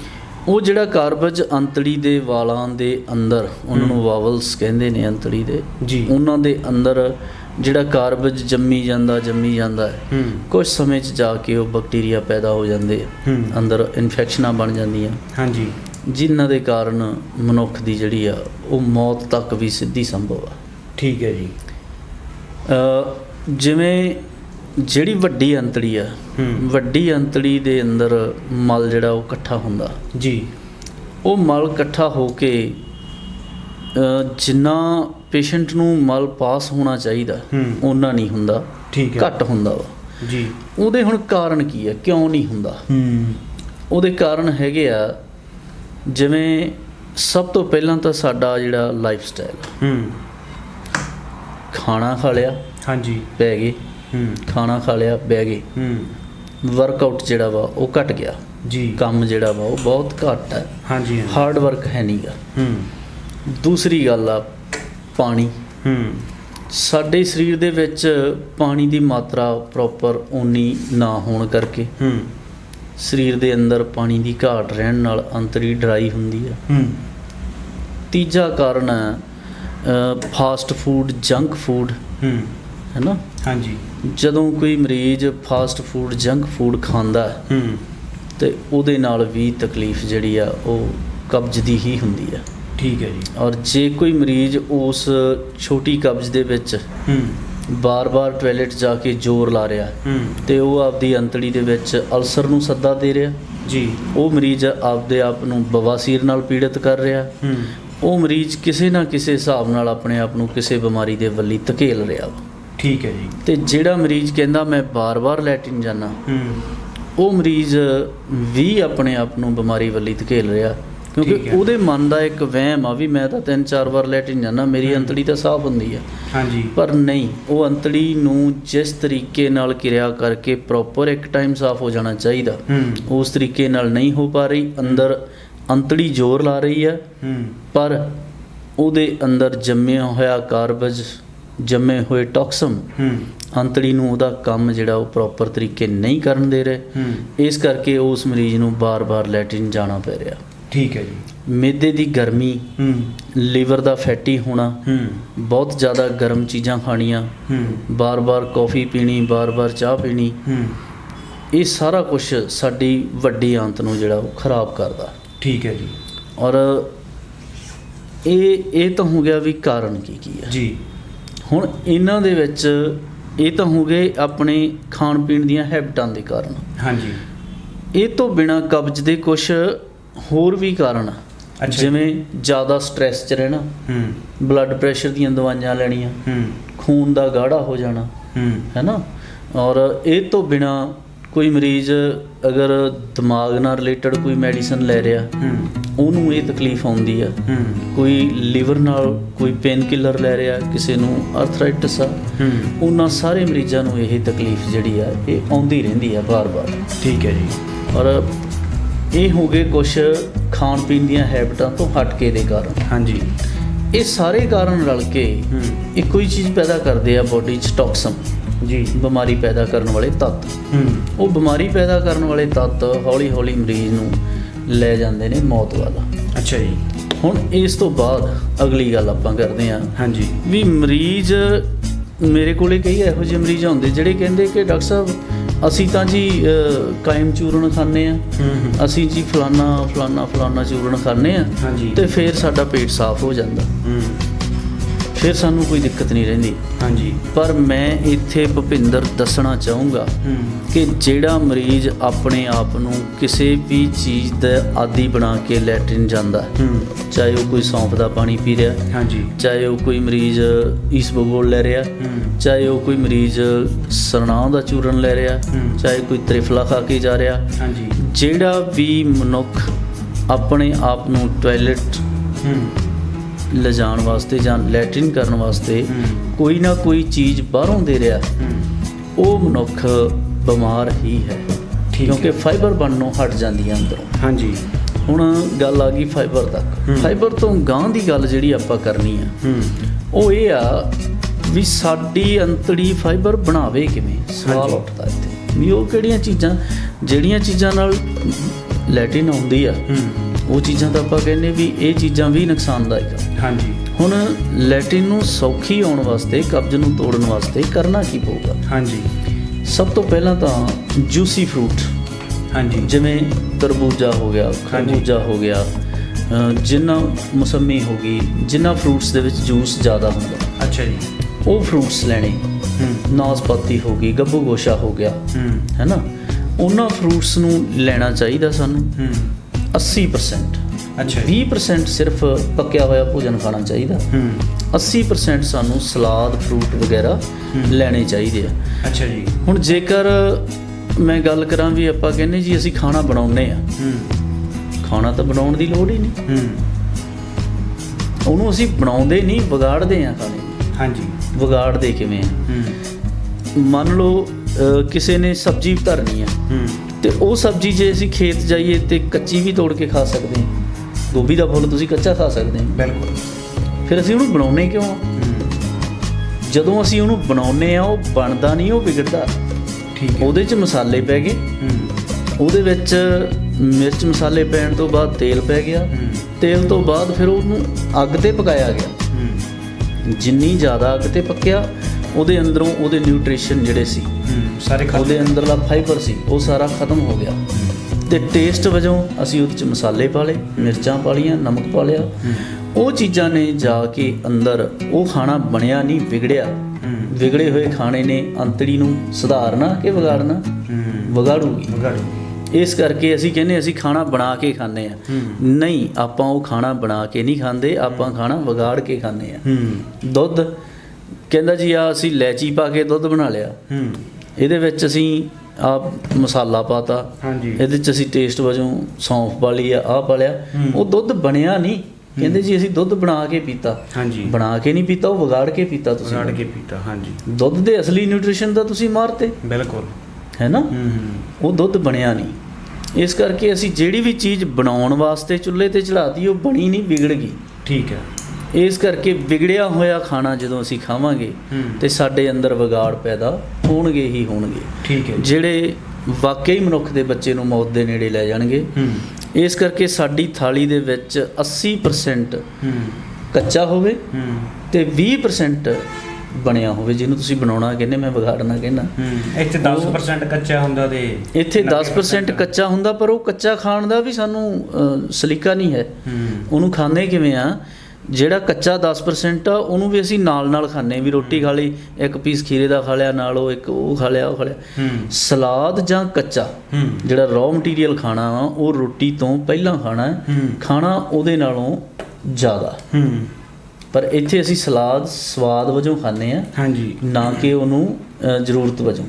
ਉਹ ਜਿਹੜਾ ਕਾਰਬਜ ਅੰਤੜੀ ਦੇ ਵਾਲਾਂ ਦੇ ਅੰਦਰ ਉਹਨਾਂ ਨੂੰ ਵਾਵਲਸ ਕਹਿੰਦੇ ਨੇ ਅੰਤੜੀ ਦੇ ਜੀ। ਉਹਨਾਂ ਦੇ ਅੰਦਰ ਜਿਹੜਾ ਕਾਰਬਜ ਜੰਮੀ ਜਾਂਦਾ ਜੰਮੀ ਜਾਂਦਾ ਹੈ। ਕੁਝ ਸਮੇਂ 'ਚ ਜਾ ਕੇ ਉਹ ਬੈਕਟੀਰੀਆ ਪੈਦਾ ਹੋ ਜਾਂਦੇ ਆ। ਅੰਦਰ ਇਨਫੈਕਸ਼ਨਾਂ ਬਣ ਜਾਂਦੀਆਂ। ਹਾਂਜੀ। ਜਿਨ੍ਹਾਂ ਦੇ ਕਾਰਨ ਮਨੁੱਖ ਦੀ ਜਿਹੜੀ ਆ ਉਹ ਮੌਤ ਤੱਕ ਵੀ ਸਿੱਧੀ ਸੰਭਵ ਆ। ਠੀਕ ਹੈ ਜੀ। ਅ, ਜਿਵੇਂ ਜਿਹੜੀ ਵੱਡੀ ਅੰਤੜੀ ਆ ਵੱਡੀ ਅੰਤੜੀ ਦੇ ਅੰਦਰ ਮਲ ਜਿਹੜਾ ਉਹ ਇਕੱਠਾ ਹੁੰਦਾ। ਜੀ। ਉਹ ਮਲ ਇਕੱਠਾ ਹੋ ਕੇ ਜਿੰਨਾ ਪੇਸ਼ੈਂਟ ਨੂੰ ਮਲ ਪਾਸ ਹੋਣਾ ਚਾਹੀਦਾ ਉਹਨਾਂ ਨਹੀਂ ਹੁੰਦਾ ਠੀਕ ਹੈ। ਘੱਟ ਹੁੰਦਾ ਵਾ। ਜੀ। ਉਹਦੇ ਹੁਣ ਕਾਰਨ ਕੀ ਹੈ ਕਿਉਂ ਨਹੀਂ ਹੁੰਦਾ? ਹੂੰ। ਉਹਦੇ ਕਾਰਨ ਹੈਗੇ ਆ ਜਿਵੇਂ ਸਭ ਤੋਂ ਪਹਿਲਾਂ ਤਾਂ ਸਾਡਾ ਜਿਹੜਾ ਲਾਈਫ ਸਟਾਈਲ ਹੂੰ। ਖਾਣਾ ਖਾ ਲਿਆ। ਹਾਂਜੀ। ਪੈ ਗਏ। ਖਾਣਾ ਖਾ ਲਿਆ ਬਹਿ ਗਏ। ਹੂੰ। ਵਰਕਆਊਟ ਜਿਹੜਾ ਵਾ ਉਹ ਘਟ ਗਿਆ। ਜੀ। ਕੰਮ ਜਿਹੜਾ ਵਾ ਉਹ ਬਹੁਤ ਘੱਟ ਹੈ। ਹਾਂਜੀ। ਹਾਰਡ ਵਰਕ ਹੈ ਨਹੀਂਗਾ ਹੂੰ। ਦੂਸਰੀ ਗੱਲ ਆ ਪਾਣੀ। ਹੂੰ। ਸਾਡੇ ਸਰੀਰ ਦੇ ਵਿੱਚ ਪਾਣੀ ਦੀ ਮਾਤਰਾ ਪ੍ਰੋਪਰ ਓਨੀ ਨਾ ਹੋਣ ਕਰਕੇ ਹੂੰ। ਸਰੀਰ ਦੇ ਅੰਦਰ ਪਾਣੀ ਦੀ ਘਾਟ ਰਹਿਣ ਨਾਲ ਅੰਤੜੀ ਡਰਾਈ ਹੁੰਦੀ ਹੈ ਹੂੰ। ਤੀਜਾ ਕਾਰਨ ਹੈ ਫਾਸਟ ਫੂਡ ਜੰਕ ਫੂਡ ਹੂੰ। ਹੈ ਨਾ ਹਾਂਜੀ। ਜਦੋਂ ਕੋਈ ਮਰੀਜ਼ ਫਾਸਟ ਫੂਡ ਜੰਕ ਫੂਡ ਖਾਂਦਾ ਹੈ ਹੂੰ। ਤੇ ਉਹਦੇ ਨਾਲ ਵੀ ਤਕਲੀਫ ਜਿਹੜੀ ਆ ਉਹ ਕਬਜ਼ ਦੀ ਹੀ ਹੁੰਦੀ ਆ। ਠੀਕ ਹੈ ਜੀ। ਔਰ ਜੇ ਕੋਈ ਮਰੀਜ਼ ਉਸ ਛੋਟੀ ਕਬਜ਼ ਦੇ ਵਿੱਚ ਹੂੰ। ਬਾਰ-ਬਾਰ ਟਾਇਲਟ ਜਾ ਕੇ ਜ਼ੋਰ ਲਾ ਰਿਹਾ ਹੂੰ। ਤੇ ਉਹ ਆਪਦੀ ਅੰਤੜੀ ਦੇ ਵਿੱਚ ਅਲਸਰ ਨੂੰ ਸੱਦਾ ਦੇ ਰਿਹਾ ਜੀ। ਉਹ ਮਰੀਜ਼ ਆਪਦੇ ਆਪ ਨੂੰ ਬਵਾਸੀਰ ਨਾਲ ਪੀੜਿਤ ਕਰ ਰਿਹਾ ਹੂੰ। ਉਹ ਮਰੀਜ਼ ਕਿਸੇ ਨਾ ਕਿਸੇ ਹਿਸਾਬ ਨਾਲ ਆਪਣੇ ਆਪ ਨੂੰ ਕਿਸੇ ਬਿਮਾਰੀ ਦੇ ਵੱਲੀ ਧਕੇਲ ਰਿਹਾ ਵਾ। ਠੀਕ ਹੈ ਜੀ। ਤੇ ਜਿਹੜਾ ਮਰੀਜ਼ ਕਹਿੰਦਾ ਮੈਂ ਬਾਰ-ਬਾਰ ਲੈਟਿਨ ਜਾਣਾ ਹੂੰ। ਉਹ ਮਰੀਜ਼ ਵੀ ਆਪਣੇ ਆਪ ਨੂੰ ਬਿਮਾਰੀ ਵੱਲੀ ਧਕੇਲ ਰਿਹਾ ਕਿਉਂਕਿ। ਉਹਦੇ ਮਨ ਦਾ ਇੱਕ ਵਹਿਮ ਆ ਵੀ ਮੈਂ ਤਾਂ ਤਿੰਨ ਚਾਰ ਵਾਰ ਲੈਟਿਨ ਜਾਣਾ ਮੇਰੀ ਅੰਤੜੀ ਤਾਂ ਸਾਫ਼ ਹੁੰਦੀ ਆ। ਹਾਂਜੀ। ਪਰ ਨਹੀਂ ਉਹ ਅੰਤੜੀ ਨੂੰ ਜਿਸ ਤਰੀਕੇ ਨਾਲ ਕਿਰਿਆ ਕਰਕੇ ਪ੍ਰੋਪਰ ਇੱਕ ਟਾਈਮ ਸਾਫ਼ ਹੋ ਜਾਣਾ ਚਾਹੀਦਾ ਉਸ ਤਰੀਕੇ ਨਾਲ ਨਹੀਂ ਹੋ ਪਾ ਰਹੀ ਅੰਦਰ ਅੰਤੜੀ ਜ਼ੋਰ ਲਾ ਰਹੀ ਹੂੰ। ਪਰ ਉਹਦੇ ਅੰਦਰ ਜੰਮਿਆ ਹੋਇਆ ਕਾਰਬਜ ਜੰਮੇ ਹੋਏ ਟੌਕਸਮ ਅੰਤੜੀ ਨੂੰ ਉਹਦਾ ਕੰਮ ਜਿਹੜਾ ਉਹ ਪ੍ਰੋਪਰ ਤਰੀਕੇ ਨਹੀਂ ਕਰਨ ਦੇ ਰਹੇ। ਇਸ ਕਰਕੇ ਉਸ ਮਰੀਜ਼ ਨੂੰ ਬਾਰ-ਬਾਰ ਲੈਟਰਿਨ ਜਾਣਾ ਪੈ ਰਿਹਾ। ਠੀਕ ਹੈ ਜੀ। ਮਿਹਦੇ ਦੀ ਗਰਮੀ ਲੀਵਰ ਦਾ ਫੈਟੀ ਹੋਣਾ ਬਹੁਤ ਜ਼ਿਆਦਾ ਗਰਮ ਚੀਜ਼ਾਂ ਖਾਣੀਆਂ ਬਾਰ-ਬਾਰ ਕੌਫੀ ਪੀਣੀ ਬਾਰ-ਬਾਰ ਚਾਹ ਪੀਣੀ ਇਹ ਸਾਰਾ ਕੁਝ ਸਾਡੀ ਵੱਡੀ ਆਂਤ ਨੂੰ ਜਿਹੜਾ ਉਹ ਖਰਾਬ ਕਰਦਾ। ਠੀਕ ਹੈ ਜੀ। ਔਰ ਇਹ ਇਹ ਤਾਂ ਹੋ ਗਿਆ ਵੀ ਕਾਰਨ ਕੀ ਕੀ ਹੈ। ਜੀ। ਹੁਣ ਇਹਨਾਂ ਦੇ ਵਿੱਚ ਇਹ ਤਾਂ ਹੋ ਗਏ ਆਪਣੇ ਖਾਣ ਪੀਣ ਦੀਆਂ ਹੈਬਿਟਾਂ ਦੇ ਕਾਰਨ। ਹਾਂਜੀ। ਇਹ ਤੋਂ ਬਿਨਾ ਕਬਜ਼ ਦੇ ਕੁਝ ਹੋਰ ਵੀ ਕਾਰਨ। ਜਿਵੇਂ ਜ਼ਿਆਦਾ ਸਟ੍ਰੈਸ 'ਚ ਰਹਿਣਾ ਹੂੰ। ਬਲੱਡ ਪ੍ਰੈਸ਼ਰ ਦੀਆਂ ਦਵਾਈਆਂ ਲੈਣੀਆਂ ਹੂੰ। ਖੂਨ ਦਾ ਗਾੜਾ ਹੋ ਜਾਣਾ ਹੂੰ। ਹੈ ਨਾ ਔਰ ਇਹ ਤੋਂ ਬਿਨਾ ਕੋਈ ਮਰੀਜ਼ ਅਗਰ ਦਿਮਾਗ ਨਾਲ ਰਿਲੇਟਡ ਕੋਈ ਮੈਡੀਸਨ ਲੈ ਰਿਹਾ ਉਹਨੂੰ ਇਹ ਤਕਲੀਫ ਆਉਂਦੀ ਆ। ਕੋਈ ਲੀਵਰ ਨਾਲ ਕੋਈ ਪੇਨ ਕਿਲਰ ਲੈ ਰਿਹਾ ਕਿਸੇ ਨੂੰ ਆਰਥਰਾਈਟਿਸ ਆ ਉਹਨਾਂ ਸਾਰੇ ਮਰੀਜ਼ਾਂ ਨੂੰ ਇਹ ਤਕਲੀਫ ਜਿਹੜੀ ਆ ਇਹ ਆਉਂਦੀ ਰਹਿੰਦੀ ਆ ਬਾਰ-ਬਾਰ ਠੀਕ ਹੈ ਜੀ। ਔਰ ਇਹ ਹੋ ਗਏ ਕੁਝ ਖਾਣ ਪੀਣ ਦੀਆਂ ਹੈਬਿਟਾਂ ਤੋਂ ਹਟ ਕੇ ਦੇ ਕਾਰਨ। ਹਾਂਜੀ। ਇਹ ਸਾਰੇ ਕਾਰਨ ਰਲ ਕੇ ਇੱਕੋ ਹੀ ਚੀਜ਼ ਪੈਦਾ ਕਰਦੇ ਆ ਬੋਡੀ 'ਚ ਟੌਕਸਮ ਜੀ। ਬਿਮਾਰੀ ਪੈਦਾ ਕਰਨ ਵਾਲੇ ਤੱਤ। ਹੂੰ। ਉਹ ਬਿਮਾਰੀ ਪੈਦਾ ਕਰਨ ਵਾਲੇ ਤੱਤ ਹੌਲੀ-ਹੌਲੀ ਮਰੀਜ਼ ਨੂੰ ਲੈ ਜਾਂਦੇ ਨੇ ਮੌਤ ਵੱਲ। ਅੱਛਾ ਜੀ। ਹੁਣ ਇਸ ਤੋਂ ਬਾਅਦ ਅਗਲੀ ਗੱਲ ਆਪਾਂ ਕਰਦੇ ਹਾਂ। ਹਾਂਜੀ। ਵੀ ਮਰੀਜ਼ ਮੇਰੇ ਕੋਲੇ ਕਈ ਇਹੋ ਜਿਹੇ ਮਰੀਜ਼ ਆਉਂਦੇ ਜਿਹੜੇ ਕਹਿੰਦੇ ਕਿ ਡਾਕਟਰ ਸਾਹਿਬ ਅਸੀਂ ਤਾਂ ਜੀ ਕਾਇਮ ਚੂਰਨ ਖਾਂਦੇ ਆ ਅਸੀਂ ਜੀ ਫਲਾਨਾ ਫਲਾਨਾ ਫਲਾਨਾ ਚੂਰਨ ਖਾਂਦੇ ਆ ਤੇ ਫਿਰ ਸਾਡਾ ਪੇਟ ਸਾਫ਼ ਹੋ ਜਾਂਦਾ। ਹੂੰ। ਫਿਰ ਸਾਨੂੰ ਕੋਈ ਦਿੱਕਤ ਨਹੀਂ ਰਹਿੰਦੀ। ਹਾਂਜੀ। ਪਰ ਮੈਂ ਇੱਥੇ ਭੁਪਿੰਦਰ ਦੱਸਣਾ ਚਾਹੂੰਗਾ ਕਿ ਜਿਹੜਾ ਮਰੀਜ਼ ਆਪਣੇ ਆਪ ਨੂੰ ਕਿਸੇ ਵੀ ਚੀਜ਼ ਦਾ ਆਦੀ ਬਣਾ ਕੇ ਲੈਟਰਿਨ ਜਾਂਦਾ ਚਾਹੇ ਉਹ ਕੋਈ ਸੌਂਫ ਦਾ ਪਾਣੀ ਪੀ ਰਿਹਾ ਹਾਂਜੀ। ਚਾਹੇ ਉਹ ਕੋਈ ਮਰੀਜ਼ ਈਸਬਗੋਲ ਲੈ ਰਿਹਾ ਚਾਹੇ ਉਹ ਕੋਈ ਮਰੀਜ਼ ਸਰਨਾਹ ਦਾ ਚੂਰਨ ਲੈ ਰਿਹਾ। ਚਾਹੇ ਕੋਈ ਤ੍ਰਿਫਲਾ ਖਾ ਕੇ ਜਾ ਰਿਹਾ। ਹਾਂਜੀ। ਜਿਹੜਾ ਵੀ ਮਨੁੱਖ ਆਪਣੇ ਆਪ ਨੂੰ ਟਾਇਲਟ ਲਿਜਾਣ ਵਾਸਤੇ ਜਾਂ ਲੈਟਰਿਨ ਕਰਨ ਵਾਸਤੇ ਕੋਈ ਨਾ ਕੋਈ ਚੀਜ਼ ਬਾਹਰੋਂ ਦੇ ਰਿਹਾ। ਉਹ ਮਨੁੱਖ ਬਿਮਾਰ ਹੀ ਹੈ। ਕਿਉਂਕਿ। ਫਾਈਬਰ ਬਣਨੋਂ ਹਟ ਜਾਂਦੀ ਹੈ ਅੰਦਰੋਂ। ਹਾਂਜੀ। ਹੁਣ ਗੱਲ ਆ ਗਈ ਫਾਈਬਰ ਤੱਕ। ਫਾਈਬਰ ਤੋਂ ਗਾਂ ਦੀ ਗੱਲ ਜਿਹੜੀ ਆਪਾਂ ਕਰਨੀ ਆ। ਉਹ ਇਹ ਆ ਵੀ ਸਾਡੀ ਅੰਤੜੀ ਫਾਈਬਰ ਬਣਾਵੇ ਕਿਵੇਂ? ਸਵਾਲ। ਉੱਠਦਾ ਇੱਥੇ। ਵੀ ਉਹ ਕਿਹੜੀਆਂ ਚੀਜ਼ਾਂ? ਜਿਹੜੀਆਂ ਚੀਜ਼ਾਂ ਨਾਲ ਲੈਟਿਨ ਆਉਂਦੀ ਆ। ਉਹ ਚੀਜ਼ਾਂ ਤਾਂ ਆਪਾਂ ਕਹਿੰਦੇ ਵੀ ਇਹ ਚੀਜ਼ਾਂ ਵੀ ਨੁਕਸਾਨਦਾਇਕ ਆ। ਹਾਂਜੀ। ਹੁਣ ਲੈਟਿਨ ਨੂੰ ਸੌਖੀ ਆਉਣ ਵਾਸਤੇ ਕਬਜ਼ ਨੂੰ ਤੋੜਨ ਵਾਸਤੇ ਕਰਨਾ ਕੀ ਪਊਗਾ? ਹਾਂਜੀ। ਸਭ ਤੋਂ ਪਹਿਲਾਂ ਤਾਂ ਜੂਸੀ ਫਰੂਟ। ਹਾਂਜੀ। ਜਿਵੇਂ ਤਰਬੂਜਾ ਹੋ ਗਿਆ ਖਰਬੂਜਾ ਹੋ ਗਿਆ ਜਿੰਨਾ ਮੌਸਮੀ ਹੋ ਗਈ ਜਿੰਨਾ ਫਰੂਟਸ ਦੇ ਵਿੱਚ ਜੂਸ ਜ਼ਿਆਦਾ ਹੁੰਦਾ। ਅੱਛਾ ਜੀ। ਉਹ ਫਰੂਟਸ ਲੈਣੇ। ਹੂੰ। ਨਾਸਪਾਤੀ ਹੋ ਗਈ ਗੱਬੂ ਗੋਸ਼ਾ ਹੋ ਗਿਆ। ਹੂੰ। ਹੈਨਾ? ਉਹਨਾਂ ਫਰੂਟਸ ਨੂੰ ਲੈਣਾ ਚਾਹੀਦਾ ਸਾਨੂੰ। ਹੂੰ। 80% ਅੱਛਾ ਜੀ। 20% ਸਿਰਫ ਪੱਕਿਆ ਹੋਇਆ ਭੋਜਨ ਖਾਣਾ ਚਾਹੀਦਾ। ਹੂੰ। 80% ਸਾਨੂੰ ਸਲਾਦ ਫਰੂਟ ਵਗੈਰਾ ਲੈਣੇ ਚਾਹੀਦੇ ਆ। ਅੱਛਾ ਜੀ। ਹੁਣ ਜੇਕਰ ਮੈਂ ਗੱਲ ਕਰਾਂ ਵੀ ਆਪਾਂ ਕਹਿੰਦੇ ਜੀ ਅਸੀਂ ਖਾਣਾ ਬਣਾਉਨੇ ਆ। ਹੂੰ। ਖਾਣਾ ਤਾਂ ਬਣਾਉਣ ਦੀ ਲੋੜ ਹੀ ਨਹੀਂ। ਹੂੰ। ਉਹਨੂੰ ਅਸੀਂ ਬਣਾਉਂਦੇ ਨਹੀਂ ਵਿਗਾੜਦੇ ਆ ਖਾਣੇ। ਹਾਂਜੀ। ਵਿਗਾੜਦੇ ਕਿਵੇਂ ਆ? ਹੂੰ। ਮੰਨ ਲਓ ਕਿਸੇ ਨੇ ਸਬਜ਼ੀ ਧਰਨੀ ਆ ਹੂੰ। ਤੇ ਉਹ ਸਬਜ਼ੀ ਜੇ ਅਸੀਂ ਖੇਤ ਜਾਈਏ ਤੇ ਕੱਚੀ ਵੀ ਤੋੜ ਕੇ ਖਾ ਸਕਦੇ ਹਾਂ ਗੋਭੀ ਦਾ ਫੁੱਲ ਤੁਸੀਂ ਕੱਚਾ ਖਾ ਸਕਦੇ ਹੋ। ਬਿਲਕੁਲ। ਫਿਰ ਅਸੀਂ ਉਹਨੂੰ ਬਣਾਉਨੇ ਕਿਉਂ? ਆ ਜਦੋਂ ਅਸੀਂ ਉਹਨੂੰ ਬਣਾਉਨੇ ਆ ਉਹ ਬਣਦਾ ਨਹੀਂ ਉਹ ਵਿਗੜਦਾ। ਠੀਕ ਹੈ। ਉਹਦੇ 'ਚ ਮਸਾਲੇ ਪੈ ਗਏ। ਹੂੰ। ਉਹਦੇ ਵਿੱਚ ਮਿਰਚ ਮਸਾਲੇ ਪੈਣ ਤੋਂ ਬਾਅਦ ਤੇਲ ਪੈ ਗਿਆ। ਹੂੰ। ਤੇਲ ਤੋਂ ਬਾਅਦ ਫਿਰ ਉਹਨੂੰ ਅੱਗ ਤੇ ਪਕਾਇਆ ਗਿਆ। ਹੂੰ। ਜਿੰਨੀ ਜ਼ਿਆਦਾ ਅੱਗ ਤੇ ਪੱਕਿਆ ਉਹਦੇ ਅੰਦਰੋਂ ਉਹਦੇ ਨਿਊਟ੍ਰੀਸ਼ਨ ਜਿਹੜੇ ਸੀ ਹੂੰ ਸਾਰੇ ਖਾ ਉਹਦੇ ਅੰਦਰਲਾ ਫਾਈਬਰ ਸੀ ਉਹ ਸਾਰਾ ਖਤਮ ਹੋ ਗਿਆ। ਤੇ ਟੇਸਟ ਵਜੋਂ ਅਸੀਂ ਉਹਦੇ ਚ ਮਸਾਲੇ ਪਾ ਲਏ ਮਿਰਚਾਂ ਪਾ ਲਈਆਂ ਨਮਕ ਪਾ ਲਿਆ। ਉਹ ਚੀਜ਼ਾਂ ਨੇ ਜਾ ਕੇ ਅੰਦਰ ਉਹ ਖਾਣਾ ਬਣਿਆ ਨਹੀਂ ਵਿਗੜਿਆ। ਵਿਗੜੇ ਹੋਏ ਖਾਣੇ ਨੇ ਅੰਤੜੀ ਨੂੰ ਸੁਧਾਰਨਾ ਕਿ ਵਿਗਾੜਨਾ? ਵਿਗਾੜੂਗੀ। ਵਗਾੜੋ ਇਸ ਕਰਕੇ ਅਸੀਂ ਕਹਿੰਦੇ ਅਸੀਂ ਖਾਣਾ ਬਣਾ ਕੇ ਖਾਂਦੇ ਆ ਨਹੀਂ ਆਪਾਂ ਉਹ ਖਾਣਾ ਬਣਾ ਕੇ ਨਹੀਂ ਖਾਂਦੇ ਆਪਾਂ ਖਾਣਾ ਵਿਗਾੜ ਕੇ ਖਾਂਦੇ ਆ ਦੁੱਧ ਕਹਿੰਦਾ ਜੀ ਆ ਅਸੀਂ ਲੈਚੀ ਪਾ ਕੇ ਦੁੱਧ ਬਣਾ ਲਿਆ। ਇਹਦੇ ਵਿੱਚ ਅਸੀਂ ਆ ਮਸਾਲਾ ਪਾਤਾ। ਹਾਂਜੀ। ਇਹਦੇ ਚ ਅਸੀਂ ਟੇਸਟ ਵਜੋਂ ਸੌਂਫ ਲਈ ਆ ਆਹ ਪਾ ਲਿਆ ਹੂੰ। ਉਹ ਦੁੱਧ ਬਣਿਆ ਨਹੀਂ। ਕਹਿੰਦੇ ਜੀ ਅਸੀਂ ਦੁੱਧ ਬਣਾ ਕੇ ਪੀਤਾ। ਹਾਂਜੀ। ਬਣਾ ਕੇ ਨਹੀਂ ਪੀਤਾ ਉਹ ਵਿਗਾੜ ਕੇ ਪੀਤਾ ਤੁਸੀਂ ਵਗਾੜ ਕੇ ਪੀਤਾ ਹਾਂਜੀ। ਦੁੱਧ ਦੇ ਅਸਲੀ ਨਿਊਟ੍ਰੀਸ਼ਨ ਤਾਂ ਤੁਸੀਂ ਮਾਰਤੇ। ਬਿਲਕੁਲ। ਹੈ ਨਾ? ਉਹ ਦੁੱਧ ਬਣਿਆ ਨਹੀਂ। ਇਸ ਕਰਕੇ ਅਸੀਂ ਜਿਹੜੀ ਵੀ ਚੀਜ਼ ਬਣਾਉਣ ਵਾਸਤੇ ਚੁੱਲ੍ਹੇ ਤੇ ਚੜਾਤੀ ਉਹ ਬਣੀ ਨਹੀਂ ਵਿਗੜ ਗਈ। ਠੀਕ ਹੈ। ਇਸ ਕਰਕੇ ਵਿਗੜਿਆ ਹੋਇਆ ਖਾਣਾ ਜਦੋਂ ਅਸੀਂ ਖਾਵਾਂਗੇ ਤੇ ਸਾਡੇ ਅੰਦਰ ਵਿਗਾੜ ਪੈਦਾ ਹੋਣਗੇ ਹੀ ਹੋਣਗੇ। ਠੀਕ ਹੈ। ਜਿਹੜੇ ਵਾਕਈ ਮਨੁੱਖ ਦੇ ਬੱਚੇ ਨੂੰ ਮੌਤ ਦੇ ਨੇੜੇ ਲੈ ਜਾਣਗੇ ਇਸ ਕਰਕੇ ਸਾਡੀ ਥਾਲੀ ਦੇ ਵਿੱਚ 80% ਹੂੰ। ਕੱਚਾ ਹੋਵੇ ਤੇ 20% ਬਣਿਆ ਹੋਵੇ ਜਿਹਨੂੰ ਤੁਸੀਂ ਬਣਾਉਣਾ ਕਹਿੰਦੇ ਮੈਂ ਵਿਗਾੜਨਾ ਕਹਿੰਦਾ। ਇੱਥੇ 10% ਕੱਚਾ ਹੁੰਦਾ ਤੇ ਇੱਥੇ 10% 90% ਕੱਚਾ ਹੁੰਦਾ ਪਰ ਉਹ ਕੱਚਾ ਖਾਣ ਦਾ ਵੀ ਸਾਨੂੰ ਸਲੀਕਾ ਨਹੀਂ ਹੈ। ਹੂੰ। ਉਹਨੂੰ ਖਾਂਦੇ ਕਿਵੇਂ ਆ? ਜਿਹੜਾ ਕੱਚਾ 10% ਆ ਉਹਨੂੰ ਵੀ ਅਸੀਂ ਨਾਲ ਨਾਲ ਖਾਂਦੇ ਵੀ ਰੋਟੀ ਖਾ ਲਈ ਇੱਕ ਪੀਸ ਖੀਰੇ ਦਾ ਖਾ ਲਿਆ ਨਾਲ ਉਹ ਇੱਕ ਉਹ ਖਾ ਲਿਆ ਉਹ ਖਾ ਲਿਆ। ਸਲਾਦ ਜਾਂ ਕੱਚਾ ਜਿਹੜਾ ਰॉ ਮਟੀਰੀਅਲ ਖਾਣਾ ਵਾ ਉਹ ਰੋਟੀ ਤੋਂ ਪਹਿਲਾਂ ਖਾਣਾ ਹੈ। ਖਾਣਾ ਉਹਦੇ ਨਾਲੋਂ ਜ਼ਿਆਦਾ। ਪਰ ਇੱਥੇ ਅਸੀਂ ਸਲਾਦ ਸਵਾਦ ਵਜੋਂ ਖਾਂਦੇ ਆ ਹਾਂਜੀ। ਨਾ ਕਿ ਉਹਨੂੰ ਜ਼ਰੂਰਤ ਵਜੋਂ।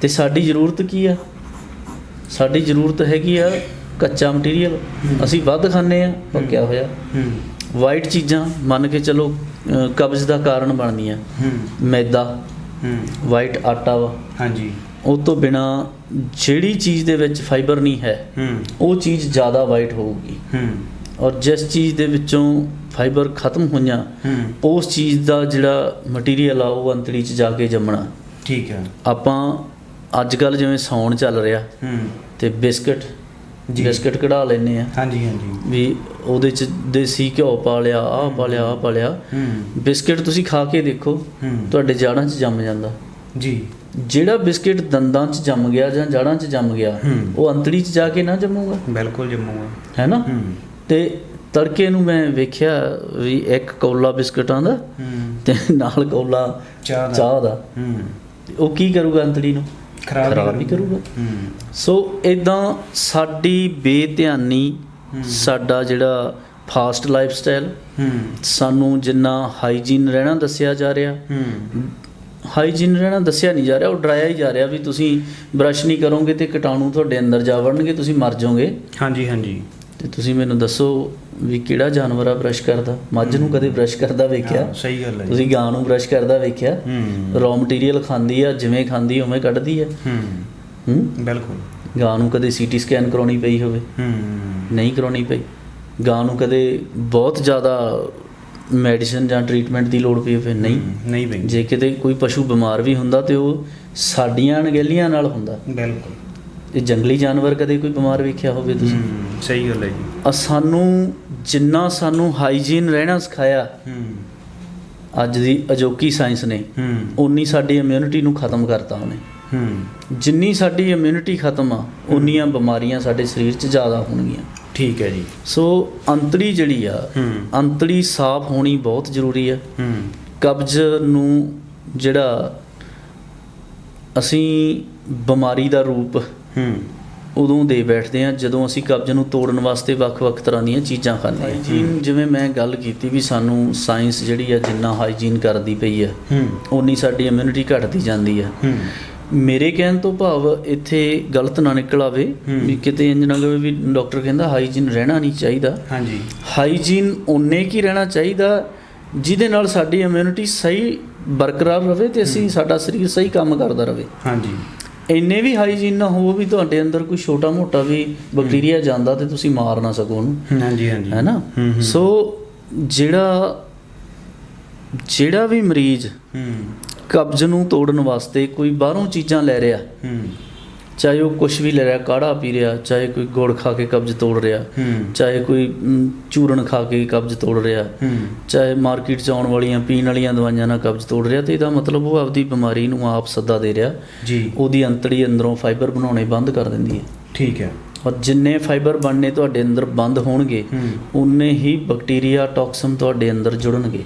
ਤੇ ਸਾਡੀ ਜ਼ਰੂਰਤ ਕੀ ਆ? ਸਾਡੀ ਜ਼ਰੂਰਤ ਹੈਗੀ ਆ ਕੱਚਾ ਮਟੀਰੀਅਲ ਅਸੀਂ ਵੱਧ ਖਾਂਦੇ ਆ ਪੱਕਿਆ ਹੋਇਆ। ਵਾਈਟ ਚੀਜ਼ਾਂ ਮੰਨ ਕੇ ਚਲੋ ਕਬਜ਼ ਦਾ ਕਾਰਨ ਬਣਦੀਆਂ। ਮੈਦਾ। ਹੂੰ। ਵਾਈਟ ਆਟਾ ਵਾ। ਹਾਂਜੀ। ਉਹ ਤੋਂ ਬਿਨਾ ਜਿਹੜੀ ਚੀਜ਼ ਦੇ ਵਿੱਚ ਫਾਈਬਰ ਨਹੀਂ ਹੈ ਹੂੰ। ਉਹ ਚੀਜ਼ ਜ਼ਿਆਦਾ ਵਾਈਟ ਹੋਊਗੀ। ਹੂੰ। ਔਰ ਜਿਸ ਚੀਜ਼ ਦੇ ਵਿੱਚੋਂ ਫਾਈਬਰ ਖਤਮ ਹੋਈਆਂ ਉਸ ਚੀਜ਼ ਦਾ ਜਿਹੜਾ ਮਟੀਰੀਅਲ ਆ ਉਹ ਅੰਤੜੀ 'ਚ ਜਾ ਕੇ ਜੰਮਣਾ। ਠੀਕ ਹੈ ਆਪਾਂ ਅੱਜ ਕੱਲ ਜਿਵੇਂ ਸੌਣ ਚੱਲ ਰਿਹਾ ਹੂੰ। ਤੇ ਬਿਸਕਟ। ਬਿਸਕਟ ਕਢਾ ਲੈਨੇ ਆ। ਹਾਂਜੀ ਹਾਂਜੀ। ਵੀ ਉਹਦੇ 'ਚ ਦੇਸੀ ਘਿਓ ਪਾ ਲਿਆ ਆਹ ਪਾ ਲਿਆ ਆਹ ਪਾ ਲਿਆ। ਹੂੰ। ਬਿਸਕਟ ਤੁਸੀਂ ਖਾ ਕੇ ਦੇਖੋ ਤੁਹਾਡੇ ਜਾੜਾਂ 'ਚ ਜੰਮ ਜਾਂਦਾ। ਜੀ। ਜਿਹੜਾ ਬਿਸਕਟ ਦੰਦਾਂ 'ਚ ਜੰਮ ਗਿਆ ਜਾਂ ਜਾੜਾਂ 'ਚ ਜੰਮ ਗਿਆ। ਉਹ ਅੰਤੜੀ 'ਚ ਜਾ ਕੇ ਨਾ ਜੰਮੂਗਾ? ਬਿਲਕੁਲ ਜੰਮੂਗਾ। ਹੈ ਨਾ? ਤੇ ਤੜਕੇ ਨੂੰ ਮੈਂ ਵੇਖਿਆ ਵੀ ਇੱਕ ਕੌਲਾ ਬਿਸਕਟਾਂ ਦਾ ਤੇ ਨਾਲ ਕੌਲਾ ਚਾਹ ਦਾ। ਉਹ ਕੀ ਕਰੂਗਾ ਅੰਤੜੀ ਨੂੰ? ਖਰਾਬ ਖਰਾਬ ਹੀ ਕਰੂਗਾ। ਹੂੰ। ਸੋ ਇਦਾਂ ਸਾਡੀ ਬੇਧਿਆਨੀ ਸਾਡਾ ਜਿਹੜਾ ਫਾਸਟ ਲਾਈਫ ਸਟਾਈਲ ਹੂੰ। ਸਾਨੂੰ ਜਿੰਨਾ ਹਾਈਜੀਨ ਰਹਿਣਾ ਦੱਸਿਆ ਜਾ ਰਿਹਾ ਹੂੰ। ਹਾਈਜੀਨ ਰਹਿਣਾ ਦੱਸਿਆ ਨਹੀਂ ਜਾ ਰਿਹਾ ਉਹ ਡਰਾਇਆ ਹੀ ਜਾ ਰਿਹਾ ਵੀ ਤੁਸੀਂ ਬ੍ਰਸ਼ ਨਹੀਂ ਕਰੋਗੇ ਤੇ ਕੀਟਾਣੂ ਤੁਹਾਡੇ ਅੰਦਰ ਜਾ ਵੜਨਗੇ ਤੁਸੀਂ ਮਰ ਜਾਓਗੇ। ਹਾਂਜੀ ਹਾਂਜੀ। ਤੇ ਤੁਸੀਂ ਮੈਨੂੰ ਦੱਸੋ ਵੀ ਕਿਹੜਾ ਜਾਨਵਰ ਆ ਬ੍ਰਸ਼ ਕਰਦਾ? ਮੱਝ ਨੂੰ ਕਦੇ ਬ੍ਰਸ਼ ਕਰਦਾ ਵੇਖਿਆ? ਸਹੀ ਗੱਲ ਹੈ। ਤੁਸੀਂ ਗਾਂ ਨੂੰ ਬ੍ਰਸ਼ ਕਰਦਾ ਵੇਖਿਆ? ਰॉ ਮਟੀਰੀਅਲ ਖਾਂਦੀ ਆ ਜਿਵੇਂ ਖਾਂਦੀ ਉਵੇਂ ਕੱਢਦੀ ਆ। ਹੂੰ। ਹੂੰ? ਬਿਲਕੁਲ। ਗਾਂ ਨੂੰ ਕਦੇ ਸੀਟੀ ਸਕੈਨ ਕਰਾਉਣੀ ਪਈ ਹੋਵੇ? ਹੂੰ। ਨਹੀਂ ਕਰਾਉਣੀ ਪਈ। ਗਾਂ ਨੂੰ ਕਦੇ ਬਹੁਤ ਜ਼ਿਆਦਾ ਮੈਡੀਸਿਨ ਜਾਂ ਟ੍ਰੀਟਮੈਂਟ ਦੀ ਲੋੜ ਪਈ ਹੋਵੇ? ਨਹੀਂ। ਨਹੀਂ ਬਈ ਜੇ ਕਿਤੇ ਕੋਈ ਪਸ਼ੂ ਬਿਮਾਰ ਵੀ ਹੁੰਦਾ ਤੇ ਉਹ ਸਾਡੀਆਂ ਅਣਗਹਿਲੀਆਂ ਨਾਲ ਹੁੰਦਾ। ਬਿਲਕੁਲ। ਇਹ ਜੰਗਲੀ ਜਾਨਵਰ ਕਦੇ ਕੋਈ ਬਿਮਾਰ ਵੇਖਿਆ ਹੋਵੇ ਤੁਸੀਂ? ਸਹੀ ਗੱਲ ਹੈ ਜੀ। ਆ ਸਾਨੂੰ ਜਿੰਨਾ ਸਾਨੂੰ ਹਾਈਜੀਨ ਰਹਿਣਾ ਸਿਖਾਇਆ ਹੂੰ। ਅੱਜ ਦੀ ਅਜੋਕੀ ਸਾਇੰਸ ਨੇ ਹੂੰ। ਉਨੀ ਸਾਡੀ ਇਮਿਊਨਿਟੀ ਨੂੰ ਖਤਮ ਕਰਤਾ ਉਹਨੇ। ਹੂੰ। ਜਿੰਨੀ ਸਾਡੀ ਇਮਿਊਨਿਟੀ ਖਤਮ ਆ ਉਨੀਆਂ ਬਿਮਾਰੀਆਂ ਸਾਡੇ ਸਰੀਰ 'ਚ ਜ਼ਿਆਦਾ ਹੋਣਗੀਆਂ। ਠੀਕ ਹੈ ਜੀ। ਸੋ ਅੰਤੜੀ ਜਿਹੜੀ ਆ ਅੰਤੜੀ ਸਾਫ਼ ਹੋਣੀ ਬਹੁਤ ਜ਼ਰੂਰੀ ਆ। ਹੂੰ। ਕਬਜ਼ ਨੂੰ ਜਿਹੜਾ ਅਸੀਂ ਬਿਮਾਰੀ ਦਾ ਰੂਪ ਹੂੰ। ਉਦੋਂ ਦੇ ਬੈਠਦੇ ਆ ਜਦੋਂ ਅਸੀਂ ਕਬਜ਼ ਨੂੰ ਤੋੜਨ ਵਾਸਤੇ ਵੱਖ-ਵੱਖ ਤਰ੍ਹਾਂ ਦੀਆਂ ਚੀਜ਼ਾਂ ਖਾਂਦੇ ਜੀ ਜਿਵੇਂ ਮੈਂ ਗੱਲ ਕੀਤੀ ਵੀ ਸਾਨੂੰ ਸਾਇੰਸ ਜਿਹੜੀ ਆ ਜਿੰਨਾ ਹਾਈਜੀਨ ਕਰਦੀ ਪਈ ਆ ਹੂੰ। ਉਨੀ ਸਾਡੀ ਇਮਿਊਨਿਟੀ ਘਟਦੀ ਜਾਂਦੀ ਆ। ਹੂੰ। ਮੇਰੇ ਕਹਿਣ ਤੋਂ ਭਾਵ ਇੱਥੇ ਗਲਤ ਨਾ ਨਿਕਲ ਆਵੇ। ਵੀ ਕਿਤੇ ਇੰਜ ਨਾ ਵੀ ਡਾਕਟਰ ਕਹਿੰਦਾ ਹਾਈਜੀਨ ਰਹਿਣਾ ਨਹੀਂ ਚਾਹੀਦਾ। ਹਾਂਜੀ। ਹਾਈਜੀਨ ਉਨੇ ਕੀ ਰਹਿਣਾ ਚਾਹੀਦਾ ਜਿਹਦੇ ਨਾਲ ਸਾਡੀ ਇਮਿਊਨਿਟੀ ਸਹੀ ਬਰਕਰਾਰ ਰਵੇ ਤੇ ਅਸੀਂ ਸਾਡਾ ਸਰੀਰ ਸਹੀ ਕੰਮ ਕਰਦਾ ਰਵੇ। ਹਾਂਜੀ। ਇੰਨੇ ਵੀ ਹਾਈਜੀਨ ਨਾ ਹੋਵੋ ਵੀ ਤੁਹਾਡੇ ਅੰਦਰ ਕੋਈ ਛੋਟਾ ਮੋਟਾ ਵੀ ਬੈਕਟੀਰੀਆ ਜਾਂਦਾ ਤੇ ਤੁਸੀਂ ਮਾਰ ਨਾ ਸਕੋ ਉਹਨੂੰ। ਹਾਂਜੀ ਹਾਂਜੀ। ਹੈ ਨਾ ਹੂੰ ਹੂੰ। ਸੋ ਜਿਹੜਾ ਜਿਹੜਾ ਵੀ ਮਰੀਜ਼ ਹੂੰ। ਕਬਜ਼ ਨੂੰ ਤੋੜਨ ਵਾਸਤੇ ਕੋਈ ਬਾਹਰੋਂ ਚੀਜ਼ਾਂ ਲੈ ਰਿਹਾ ਹੂੰ। ਚਾਹੇ ਉਹ ਕੁਝ ਵੀ ਲੈ ਰਿਹਾ ਕਾੜਾ ਪੀ ਰਿਹਾ ਚਾਹੇ ਕੋਈ ਗੁੜ ਖਾ ਕੇ ਕਬਜ਼ ਤੋੜ ਰਿਹਾ ਚਾਹੇ ਕੋਈ ਚੂਰਨ ਖਾ ਕੇ ਕਬਜ਼ ਤੋੜ ਰਿਹਾ ਚਾਹੇ ਮਾਰਕੀਟ 'ਚ ਆਉਣ ਵਾਲੀਆਂ ਪੀਣ ਵਾਲੀਆਂ ਦਵਾਈਆਂ ਨਾਲ ਕਬਜ਼ ਤੋੜ ਰਿਹਾ ਤੇ ਇਹਦਾ ਮਤਲਬ ਉਹ ਆਪਦੀ ਬਿਮਾਰੀ ਨੂੰ ਆਪ ਸੱਦਾ ਦੇ ਰਿਹਾ। ਜੀ। ਉਹਦੀ ਅੰਤੜੀ ਅੰਦਰੋਂ ਫਾਈਬਰ ਬਣਾਉਣੇ ਬੰਦ ਕਰ ਦਿੰਦੀ ਹੈ। ਠੀਕ ਹੈ। ਔਰ ਜਿੰਨੇ ਫਾਈਬਰ ਬਣਨੇ ਤੁਹਾਡੇ ਅੰਦਰ ਬੰਦ ਹੋਣਗੇ ਉਨੇ ਹੀ ਬੈਕਟੀਰੀਆ ਟੌਕਸਮ ਤੁਹਾਡੇ ਅੰਦਰ ਜੁੜਨਗੇ।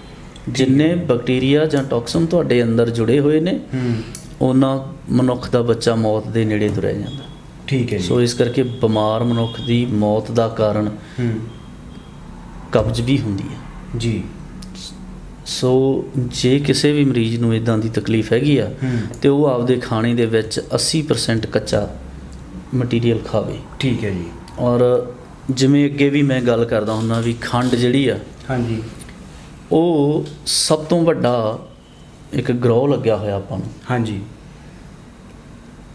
ਜਿੰਨੇ ਬੈਕਟੀਰੀਆ ਜਾਂ ਟੌਕਸਮ ਤੁਹਾਡੇ ਅੰਦਰ ਜੁੜੇ ਹੋਏ ਨੇ ਹੂੰ। ਉਹਨਾਂ ਮਨੁੱਖ ਦਾ ਬੱਚਾ ਮੌਤ ਦੇ ਨੇੜੇ ਤੁਰਿਆ ਜਾਂਦਾ। ਠੀਕ ਹੈ ਜੀ। ਸੋ ਇਸ ਕਰਕੇ ਬਿਮਾਰ ਮਨੁੱਖ ਦੀ ਮੌਤ ਦਾ ਕਾਰਨ ਹੂੰ। ਕਬਜ਼ ਵੀ ਹੁੰਦੀ ਹੈ। ਜੀ। ਸੋ ਜੇ ਕਿਸੇ ਵੀ ਮਰੀਜ਼ ਨੂੰ ਇਦਾਂ ਦੀ ਤਕਲੀਫ ਹੈਗੀ ਆ ਤੇ ਉਹ ਆਪਦੇ ਖਾਣੇ ਦੇ ਵਿੱਚ 80% ਕੱਚਾ ਮਟੀਰੀਅਲ ਖਾਵੇ। ਠੀਕ ਹੈ ਜੀ। ਔਰ ਜਿਵੇਂ ਅੱਗੇ ਵੀ ਮੈਂ ਗੱਲ ਕਰਦਾ ਹੁੰਦਾ ਵੀ ਖੰਡ ਜਿਹੜੀ ਆ ਹਾਂਜੀ। ਉਹ ਸਭ ਤੋਂ ਵੱਡਾ ਇੱਕ ਗਰੋਹ ਲੱਗਿਆ ਹੋਇਆ ਆਪਾਂ ਨੂੰ। ਹਾਂਜੀ।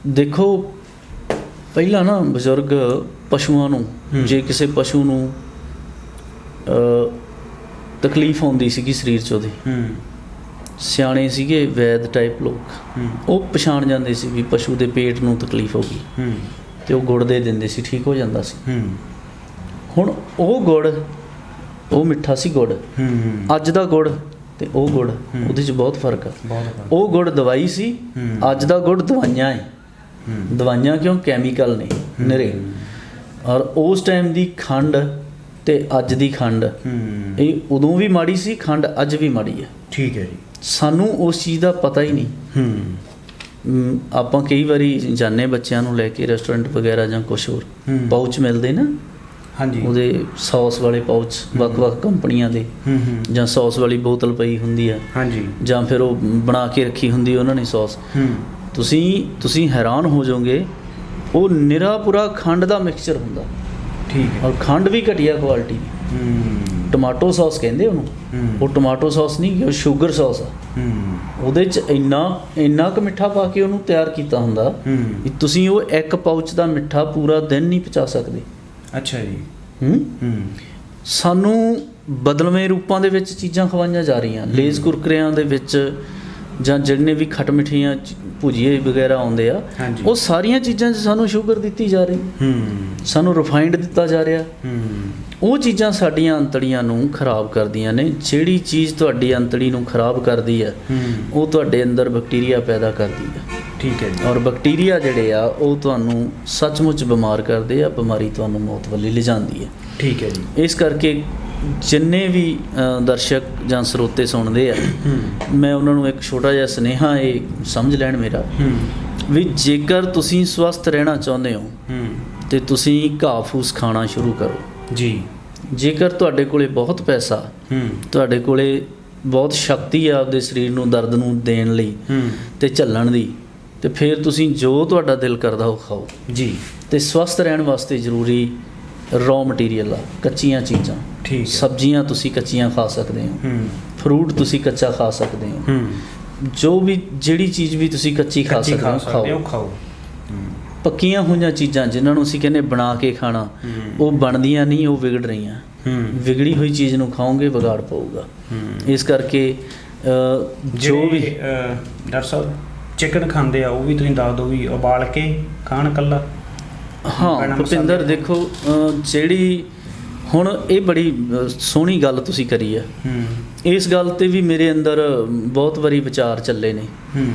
ਦੇਖੋ ਪਹਿਲਾਂ ਨਾ ਬਜ਼ੁਰਗ ਪਸ਼ੂਆਂ ਨੂੰ। ਜੇ ਕਿਸੇ ਪਸ਼ੂ ਨੂੰ ਅ ਤਕਲੀਫ ਹੁੰਦੀ ਸੀਗੀ ਸਰੀਰ 'ਚ ਉਹਦੇ। ਹੂੰ। ਸਿਆਣੇ ਸੀਗੇ ਵੈਦ ਟਾਈਪ ਲੋਕ। ਉਹ ਪਛਾਣ ਜਾਂਦੇ ਸੀ ਵੀ ਪਸ਼ੂ ਦੇ ਪੇਟ ਨੂੰ ਤਕਲੀਫ ਹੋ ਗਈ। ਹੂੰ। ਤੇ ਉਹ ਗੁੜ ਦੇ ਦਿੰਦੇ ਸੀ ਠੀਕ ਹੋ ਜਾਂਦਾ ਸੀ। ਹੂੰ। ਹੁਣ ਉਹ ਗੁੜ ਉਹ ਮਿੱਠਾ ਸੀ ਗੁੜ। ਹੂੰ। ਅੱਜ ਦਾ ਗੁੜ ਤੇ ਉਹ ਗੁੜ ਉਹਦੇ 'ਚ ਬਹੁਤ ਫ਼ਰਕ ਆ। ਉਹ ਗੁੜ ਦਵਾਈ ਸੀ। ਅੱਜ ਦਾ ਗੁੜ ਦਵਾਈਆਂ ਹੈ। ਦਵਾਈਆਂ ਕਿਉਂ? ਕੈਮੀਕਲ ਨੇ ਨਿਰੇ। ਔਰ ਉਸ ਟਾਈਮ ਦੀ ਖੰਡ ਤੇ ਅੱਜ ਦੀ ਖੰਡ ਇਹ ਉਦੋਂ ਵੀ ਮਾੜੀ ਸੀ ਖੰਡ ਅੱਜ ਵੀ ਮਾੜੀ ਹੈ ਠੀਕ ਹੈ ਜੀ। ਸਾਨੂੰ ਉਸ ਚੀਜ਼ ਦਾ ਪਤਾ ਹੀ ਨਹੀਂ। ਹੂੰ। ਆਪਾਂ ਕਈ ਵਾਰੀ ਜਾਂਦੇ ਬੱਚਿਆਂ ਨੂੰ ਲੈ ਕੇ ਰੈਸਟੋਰੈਂਟ ਵਗੈਰਾ ਜਾਂ ਕੁਝ ਹੋਰ ਹੂੰ। ਪਾਊਚ ਮਿਲਦੇ ਨਾ ਹਾਂਜੀ। ਉਹਦੇ ਸੌਸ ਵਾਲੇ ਪਾਊਚ ਵੱਖ-ਵੱਖ ਕੰਪਨੀਆਂ ਦੇ। ਹੂੰ ਹੂੰ। ਜਾਂ ਸੌਸ ਵਾਲੀ ਬੋਤਲ ਪਈ ਹੁੰਦੀ ਆ। ਹਾਂਜੀ। ਜਾਂ ਫਿਰ ਉਹ ਬਣਾ ਕੇ ਰੱਖੀ ਹੁੰਦੀ ਉਹਨਾਂ ਨੇ ਸੌਸ। ਹੂੰ। ਤੁਸੀਂ ਤੁਸੀਂ ਹੈਰਾਨ ਹੋ ਜਾਓਗੇ ਉਹ ਨਿਰਾ ਪੂਰਾ ਖੰਡ ਦਾ ਮਿਕਸਚਰ ਹੁੰਦਾ। ਠੀਕ ਹੈ। ਔਰ ਖੰਡ ਵੀ ਘਟੀਆ ਕੁਆਲਿਟੀ ਦੀ। ਹੂੰ। ਟਮਾਟੋ ਸੌਸ ਕਹਿੰਦੇ ਉਹਨੂੰ। ਹੂੰ। ਉਹ ਟਮਾਟੋ ਸੌਸ ਨਹੀਂ ਉਹ ਸ਼ੂਗਰ ਸੌਸ ਆ। ਹੂੰ। ਉਹਦੇ ਚ ਇੰਨਾ ਇੰਨਾ ਕੁ ਮਿੱਠਾ ਪਾ ਕੇ ਉਹਨੂੰ ਤਿਆਰ ਕੀਤਾ ਹੁੰਦਾ ਹੂੰ। ਵੀ ਤੁਸੀਂ ਉਹ ਇੱਕ ਪਾਊਚ ਦਾ ਮਿੱਠਾ ਪੂਰਾ ਦਿਨ ਨਹੀਂ ਪਚਾ ਸਕਦੇ। ਅੱਛਾ ਜੀ। ਹੂੰ? ਹੂੰ। ਸਾਨੂੰ ਬਦਲਵੇਂ ਰੂਪਾਂ ਦੇ ਵਿੱਚ ਚੀਜ਼ਾਂ ਖਵਾਈਆਂ ਜਾ ਰਹੀਆਂ। ਲੇਜ਼ ਕੁਰਕਰਿਆਂ ਦੇ ਵਿੱਚ ਜਾਂ ਜਿੰਨੇ ਵੀ ਖਟ ਮਿੱਠੀਆਂ ਭੁਜੀਏ ਵਗੈਰਾ ਆਉਂਦੇ ਆ। ਉਹ ਸਾਰੀਆਂ ਚੀਜ਼ਾਂ 'ਚ ਸਾਨੂੰ ਸ਼ੂਗਰ ਦਿੱਤੀ ਜਾ ਰਹੀ। ਹੂੰ। ਸਾਨੂੰ ਰਿਫਾਈਨਡ ਦਿੱਤਾ ਜਾ ਰਿਹਾ। ਹੂੰ। ਉਹ ਚੀਜ਼ਾਂ ਸਾਡੀਆਂ ਅੰਤੜੀਆਂ ਨੂੰ ਖਰਾਬ ਕਰਦੀਆਂ ਨੇ। ਜਿਹੜੀ ਚੀਜ਼ ਤੁਹਾਡੀ ਅੰਤੜੀ ਨੂੰ ਖਰਾਬ ਕਰਦੀ ਹੂੰ। ਉਹ ਤੁਹਾਡੇ ਅੰਦਰ ਬੈਕਟੀਰੀਆ ਪੈਦਾ ਕਰਦੀ ਹੈ ਠੀਕ ਹੈ ਜੀ। ਔਰ ਬੈਕਟੀਰੀਆ ਜਿਹੜੇ ਆ ਉਹ ਤੁਹਾਨੂੰ ਸੱਚਮੁੱਚ ਬਿਮਾਰ ਕਰਦੇ ਆ ਬਿਮਾਰੀ ਤੁਹਾਨੂੰ ਮੌਤ ਵੱਲ ਲਿਜਾਂਦੀ ਹੈ। ਠੀਕ ਹੈ ਜੀ। ਇਸ ਕਰਕੇ ਜਿੰਨੇ ਵੀ ਦਰਸ਼ਕ ਜਾਂ ਸਰੋਤੇ ਸੁਣਦੇ ਆ ਮੈਂ ਉਹਨਾਂ ਨੂੰ ਇੱਕ ਛੋਟਾ ਜਿਹਾ ਸੁਨੇਹਾ ਇਹ ਸਮਝ ਲੈਣ ਮੇਰਾ ਵੀ ਜੇਕਰ ਤੁਸੀਂ ਸਵਸਥ ਰਹਿਣਾ ਚਾਹੁੰਦੇ ਹੋ ਤੇ ਤੁਸੀਂ ਘਾਹ ਫੂਸ ਖਾਣਾ ਸ਼ੁਰੂ ਕਰੋ। ਜੀ। ਜੇਕਰ ਤੁਹਾਡੇ ਕੋਲੇ ਬਹੁਤ ਪੈਸਾ ਹੂੰ। ਤੁਹਾਡੇ ਕੋਲੇ ਬਹੁਤ ਸ਼ਕਤੀ ਆ ਆਪਦੇ ਸਰੀਰ ਨੂੰ ਦਰਦ ਨੂੰ ਦੇਣ ਲਈ ਹੂੰ। ਤੇ ਝੱਲਣ ਦੀ ਤੇ ਫਿਰ ਤੁਸੀਂ ਜੋ ਤੁਹਾਡਾ ਦਿਲ ਕਰਦਾ ਉਹ ਖਾਓ। ਜੀ। ਤੇ ਸਵਸਥ ਰਹਿਣ ਵਾਸਤੇ ਜ਼ਰੂਰੀ ਰॉ ਮਟੀਰੀਅਲ ਆ ਕੱਚੀਆਂ ਚੀਜ਼ਾਂ। ਠੀਕ ਸਬਜ਼ੀਆਂ ਤੁਸੀਂ ਕੱਚੀਆਂ ਖਾ ਸਕਦੇ ਹੋ। ਹੂੰ। ਫਰੂਟ ਤੁਸੀਂ ਕੱਚਾ ਖਾ ਸਕਦੇ ਹੋ। ਹੂੰ। ਜੋ ਵੀ ਜਿਹੜੀ ਚੀਜ਼ ਵੀ ਤੁਸੀਂ ਕੱਚੀ ਖਾ ਸਕਦੇ ਹੋ ਖਾਓ। ਪੱਕੀਆਂ ਹੋਈਆਂ ਚੀਜ਼ਾਂ ਜਿਨ੍ਹਾਂ ਨੂੰ ਅਸੀਂ ਕਹਿੰਦੇ ਬਣਾ ਕੇ ਖਾਣਾ ਉਹ ਬਣਦੀਆਂ ਨਹੀਂ ਉਹ ਵਿਗੜ ਰਹੀਆਂ। ਹੂੰ। ਵਿਗੜੀ ਹੋਈ ਚੀਜ਼ ਨੂੰ ਖਾਓਗੇ ਵਿਗਾੜ ਪਊਗਾ। ਹੂੰ। ਇਸ ਕਰਕੇ ਜੋ ਵੀ ਡਾਕਟਰ ਸਾਹਿਬ ਚਿਕਨ ਖਾਂਦੇ ਆ ਉਹ ਵੀ ਤੁਸੀਂ ਦੱਸ ਦਿਓ ਵੀ ਉਬਾਲ ਕੇ ਖਾਣ ਕੱਲਾ। ਹਾਂ ਭੁਪਿੰਦਰ ਦੇਖੋ ਜਿਹੜੀ ਹੁਣ ਇਹ ਬੜੀ ਸੋਹਣੀ ਗੱਲ ਤੁਸੀਂ ਕਰੀ ਆ। ਹੂੰ। ਇਸ ਗੱਲ ਤੇ ਵੀ ਮੇਰੇ ਅੰਦਰ ਬਹੁਤ ਵਾਰੀ ਵਿਚਾਰ ਚੱਲੇ ਨੇ। ਹੂੰ।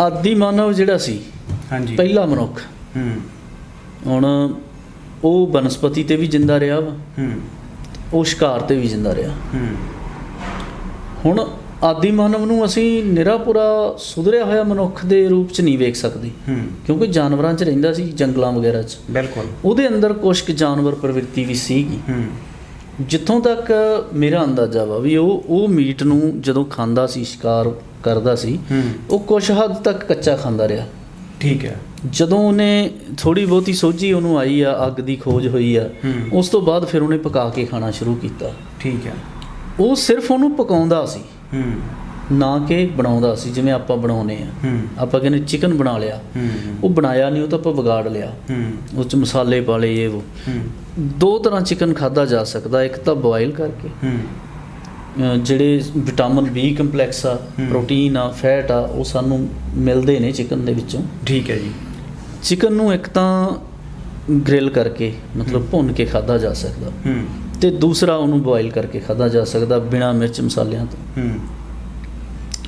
ਆਦੀ ਮਾਨਵ ਜਿਹੜਾ ਸੀ ਹਾਂਜੀ। ਪਹਿਲਾ ਮਨੁੱਖ। ਹੂੰ। ਹੁਣ ਉਹ ਬਨਸਪਤੀ ਤੇ ਵੀ ਜਿੰਦਾ ਰਿਹਾ ਵਾ। ਹੂੰ। ਉਹ ਸ਼ਿਕਾਰ ਤੇ ਵੀ ਜਿੰਦਾ ਰਿਹਾ। ਹੂੰ। ਹੁਣ ਆਦੀ ਮਾਨਵ ਨੂੰ ਅਸੀਂ ਨਿਰਾਪੁਰਾ ਸੁਧਰਿਆ ਹੋਇਆ ਮਨੁੱਖ ਦੇ ਰੂਪ 'ਚ ਨਹੀਂ ਵੇਖ ਸਕਦੇ। ਕਿਉਂਕਿ ਜਾਨਵਰਾਂ 'ਚ ਰਹਿੰਦਾ ਸੀ ਜੰਗਲਾਂ ਵਗੈਰਾ 'ਚ। ਬਿਲਕੁਲ। ਉਹਦੇ ਅੰਦਰ ਕੁਛ ਕੁ ਜਾਨਵਰ ਪ੍ਰਵਿਰਤੀ ਵੀ ਸੀਗੀ। ਜਿੱਥੋਂ ਤੱਕ ਮੇਰਾ ਅੰਦਾਜ਼ਾ ਵਾ ਵੀ ਉਹ ਉਹ ਮੀਟ ਨੂੰ ਜਦੋਂ ਖਾਂਦਾ ਸੀ ਸ਼ਿਕਾਰ ਕਰਦਾ ਸੀ ਉਹ ਕੁਝ ਹੱਦ ਤੱਕ ਕੱਚਾ ਖਾਂਦਾ ਰਿਹਾ। ਠੀਕ ਹੈ। ਜਦੋਂ ਉਹਨੇ ਥੋੜੀ ਬਹੁਤੀ ਸੋਝੀ ਉਹਨੂੰ ਆਈ ਆ ਅੱਗ ਦੀ ਖੋਜ ਹੋਈ ਆ ਉਸ ਤੋਂ ਬਾਅਦ ਫਿਰ ਉਹਨੇ ਪਕਾ ਕੇ ਖਾਣਾ ਸ਼ੁਰੂ ਕੀਤਾ। ਠੀਕ ਹੈ। ਉਹ ਸਿਰਫ ਉਹਨੂੰ ਪਕਾਉਂਦਾ ਸੀ। ਹੂੰ। ਨਾ ਕਿ ਬਣਾਉਂਦਾ ਸੀ ਜਿਵੇਂ ਆਪਾਂ ਬਣਾਉਨੇ ਆ ਆਪਾਂ ਕਹਿੰਦੇ ਚਿਕਨ ਬਣਾ ਲਿਆ। ਉਹ ਬਣਾਇਆ ਨਹੀਂ ਉਹ ਤਾਂ ਆਪਾਂ ਵਿਗਾੜ ਲਿਆ। ਹੂੰ। ਉਸ ਚ ਮਸਾਲੇ ਪਾ ਲਏ ਇਹ ਉਹ। ਦੋ ਤਰ੍ਹਾਂ ਚਿਕਨ ਖਾਦਾ ਜਾ ਸਕਦਾ ਇੱਕ ਤਾਂ ਬੋਇਲ ਕਰਕੇ। ਜਿਹੜੇ ਵਿਟਾਮਿਨ ਬੀ ਕੰਪਲੈਕਸ ਆ। ਪ੍ਰੋਟੀਨ ਆ ਫੈਟ ਆ ਉਹ ਸਾਨੂੰ ਮਿਲਦੇ ਨੇ ਚਿਕਨ ਦੇ ਵਿੱਚੋਂ। ਠੀਕ ਹੈ ਜੀ। ਚਿਕਨ ਨੂੰ ਇੱਕ ਤਾਂ ਗ੍ਰਿਲ ਕਰਕੇ ਮਤਲਬ ਭੁੰਨ ਕੇ ਖਾਦਾ ਜਾ ਸਕਦਾ। ਹੂੰ। ਤੇ ਦੂਸਰਾ ਉਹਨੂੰ ਬੋਇਲ ਕਰਕੇ ਖਾਦਾ ਜਾ ਸਕਦਾ ਬਿਨਾ ਮਿਰਚ ਮਸਾਲਿਆਂ ਤੋਂ। ਹੂੰ।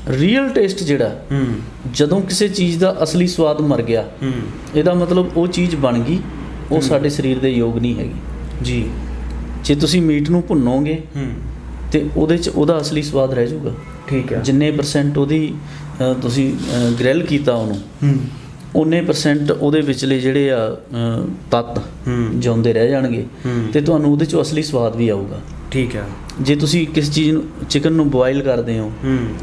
ਰੀਅਲ ਟੇਸਟ ਜਿਹੜਾ ਹੂੰ। ਜਦੋਂ ਕਿਸੇ ਚੀਜ਼ ਦਾ ਅਸਲੀ ਸਵਾਦ ਮਰ ਗਿਆ ਹੂੰ। ਇਹਦਾ ਮਤਲਬ ਉਹ ਚੀਜ਼ ਬਣ ਗਈ ਉਹ ਸਾਡੇ ਸਰੀਰ ਦੇ ਯੋਗ ਨਹੀਂ ਹੈਗੀ। ਜੀ। ਜੇ ਤੁਸੀਂ ਮੀਟ ਨੂੰ ਭੁੰਨੋਗੇ ਹੂੰ। ਤੇ ਉਹਦੇ 'ਚ ਉਹਦਾ ਅਸਲੀ ਸਵਾਦ ਰਹਿ ਜਾਊਗਾ। ਠੀਕ ਹੈ ਜਿੰਨੇ ਪਰਸੈਂਟ ਉਹਦੀ ਤੁਸੀਂ ਗ੍ਰਿਲ ਕੀਤਾ ਉਹਨੂੰ ਹੂੰ। ਉਨੇ ਪਰਸੈਂਟ ਉਹਦੇ ਵਿਚਲੇ ਜਿਹੜੇ ਆ ਤੱਤ ਜਿਉਂਦੇ ਰਹਿ ਜਾਣਗੇ ਤੇ ਤੁਹਾਨੂੰ ਉਹਦੇ 'ਚੋਂ ਅਸਲੀ ਸਵਾਦ ਵੀ ਆਊਗਾ। ਠੀਕ ਹੈ ਜੇ ਤੁਸੀਂ ਕਿਸ ਚੀਜ਼ ਨੂੰ ਚਿਕਨ ਨੂੰ ਬੋਇਲ ਕਰਦੇ ਹੋ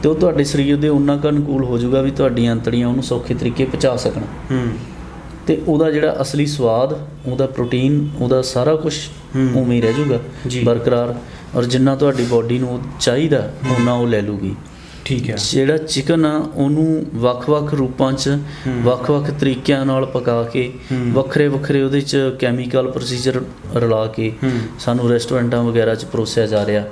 ਤੇ ਉਹ ਤੁਹਾਡੇ ਸਰੀਰ ਦੇ ਉਹਨਾਂ ਕੁ ਅਨੁਕੂਲ ਹੋ ਜਾਊਗਾ ਵੀ ਤੁਹਾਡੀਆਂ ਅੰਤੜੀਆਂ ਉਹਨੂੰ ਸੌਖੇ ਤਰੀਕੇ ਪਚਾ ਸਕਣ। ਤੇ ਉਹਦਾ ਜਿਹੜਾ ਅਸਲੀ ਸਵਾਦ ਉਹਦਾ ਪ੍ਰੋਟੀਨ ਉਹਦਾ ਸਾਰਾ ਕੁਝ। ਉਵੇਂ ਹੀ ਰਹਿ ਜਾਊਗਾ। ਬਰਕਰਾਰ। ਔਰ ਜਿੰਨਾ ਤੁਹਾਡੀ ਬਾਡੀ ਨੂੰ ਚਾਹੀਦਾ ਉਹਨਾਂ ਉਹ ਲੈ ਲੂਗੀ ਠੀਕ ਹੈ। ਜਿਹੜਾ ਚਿਕਨ ਆ ਉਹਨੂੰ ਵੱਖ-ਵੱਖ ਰੂਪਾਂ 'ਚ। ਵੱਖ-ਵੱਖ ਤਰੀਕਿਆਂ ਨਾਲ ਪਕਾ ਕੇ। ਵੱਖਰੇ-ਵੱਖਰੇ ਉਹਦੇ 'ਚ ਕੈਮੀਕਲ ਪ੍ਰੋਸੀਜਰ ਰਲਾ ਕੇ ਸਾਨੂੰ ਰੈਸਟੋਰੈਂਟਾਂ ਵਗੈਰਾ 'ਚ ਪਰੋਸਿਆ ਜਾ ਰਿਹਾ।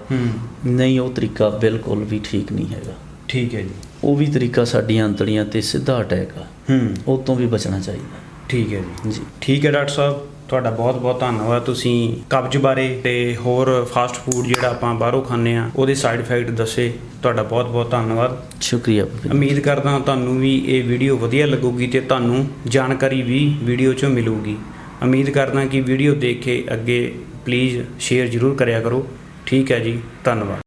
ਨਹੀਂ ਉਹ ਤਰੀਕਾ ਬਿਲਕੁਲ ਵੀ ਠੀਕ ਨਹੀਂ ਹੈਗਾ। ਠੀਕ ਹੈ ਜੀ। ਉਹ ਵੀ ਤਰੀਕਾ ਸਾਡੀਆਂ ਅੰਤੜੀਆਂ ਤੇ ਸਿੱਧਾ ਅਟੈਕ ਆ। ਹੂੰ। ਉਹ ਤੋਂ ਵੀ ਬਚਣਾ ਚਾਹੀਦਾ। ਠੀਕ ਹੈ ਜੀ। ਜੀ। ਠੀਕ ਹੈ ਡਾਕਟਰ ਸਾਹਿਬ। ਤੁਹਾਡਾ ਬਹੁਤ ਬਹੁਤ ਧੰਨਵਾਦ। ਤੁਸੀਂ ਕਬਜ਼ ਬਾਰੇ ਤੇ ਹੋਰ ਫਾਸਟ ਫੂਡ ਜਿਹੜਾ ਆਪਾਂ ਬਾਹਰੋਂ ਖਾਂਦੇ ਆ ਉਹਦੇ ਸਾਈਡ ਇਫੈਕਟ ਦੱਸੇ। ਤੁਹਾਡਾ ਬਹੁਤ ਬਹੁਤ ਧੰਨਵਾਦ। ਸ਼ੁਕਰੀਆ। ਉਮੀਦ ਕਰਦਾ ਤੁਹਾਨੂੰ ਵੀ ਇਹ ਵੀਡੀਓ ਵਧੀਆ ਲੱਗੂਗੀ ਤੇ ਤੁਹਾਨੂੰ ਜਾਣਕਾਰੀ ਵੀ ਵੀਡੀਓ 'ਚੋਂ ਮਿਲੂਗੀ। ਉਮੀਦ ਕਰਦਾ ਕਿ ਵੀਡੀਓ ਦੇਖ ਕੇ ਅੱਗੇ ਪਲੀਜ਼ ਸ਼ੇਅਰ ਜ਼ਰੂਰ ਕਰਿਆ ਕਰੋ। ਠੀਕ ਹੈ ਜੀ ਧੰਨਵਾਦ।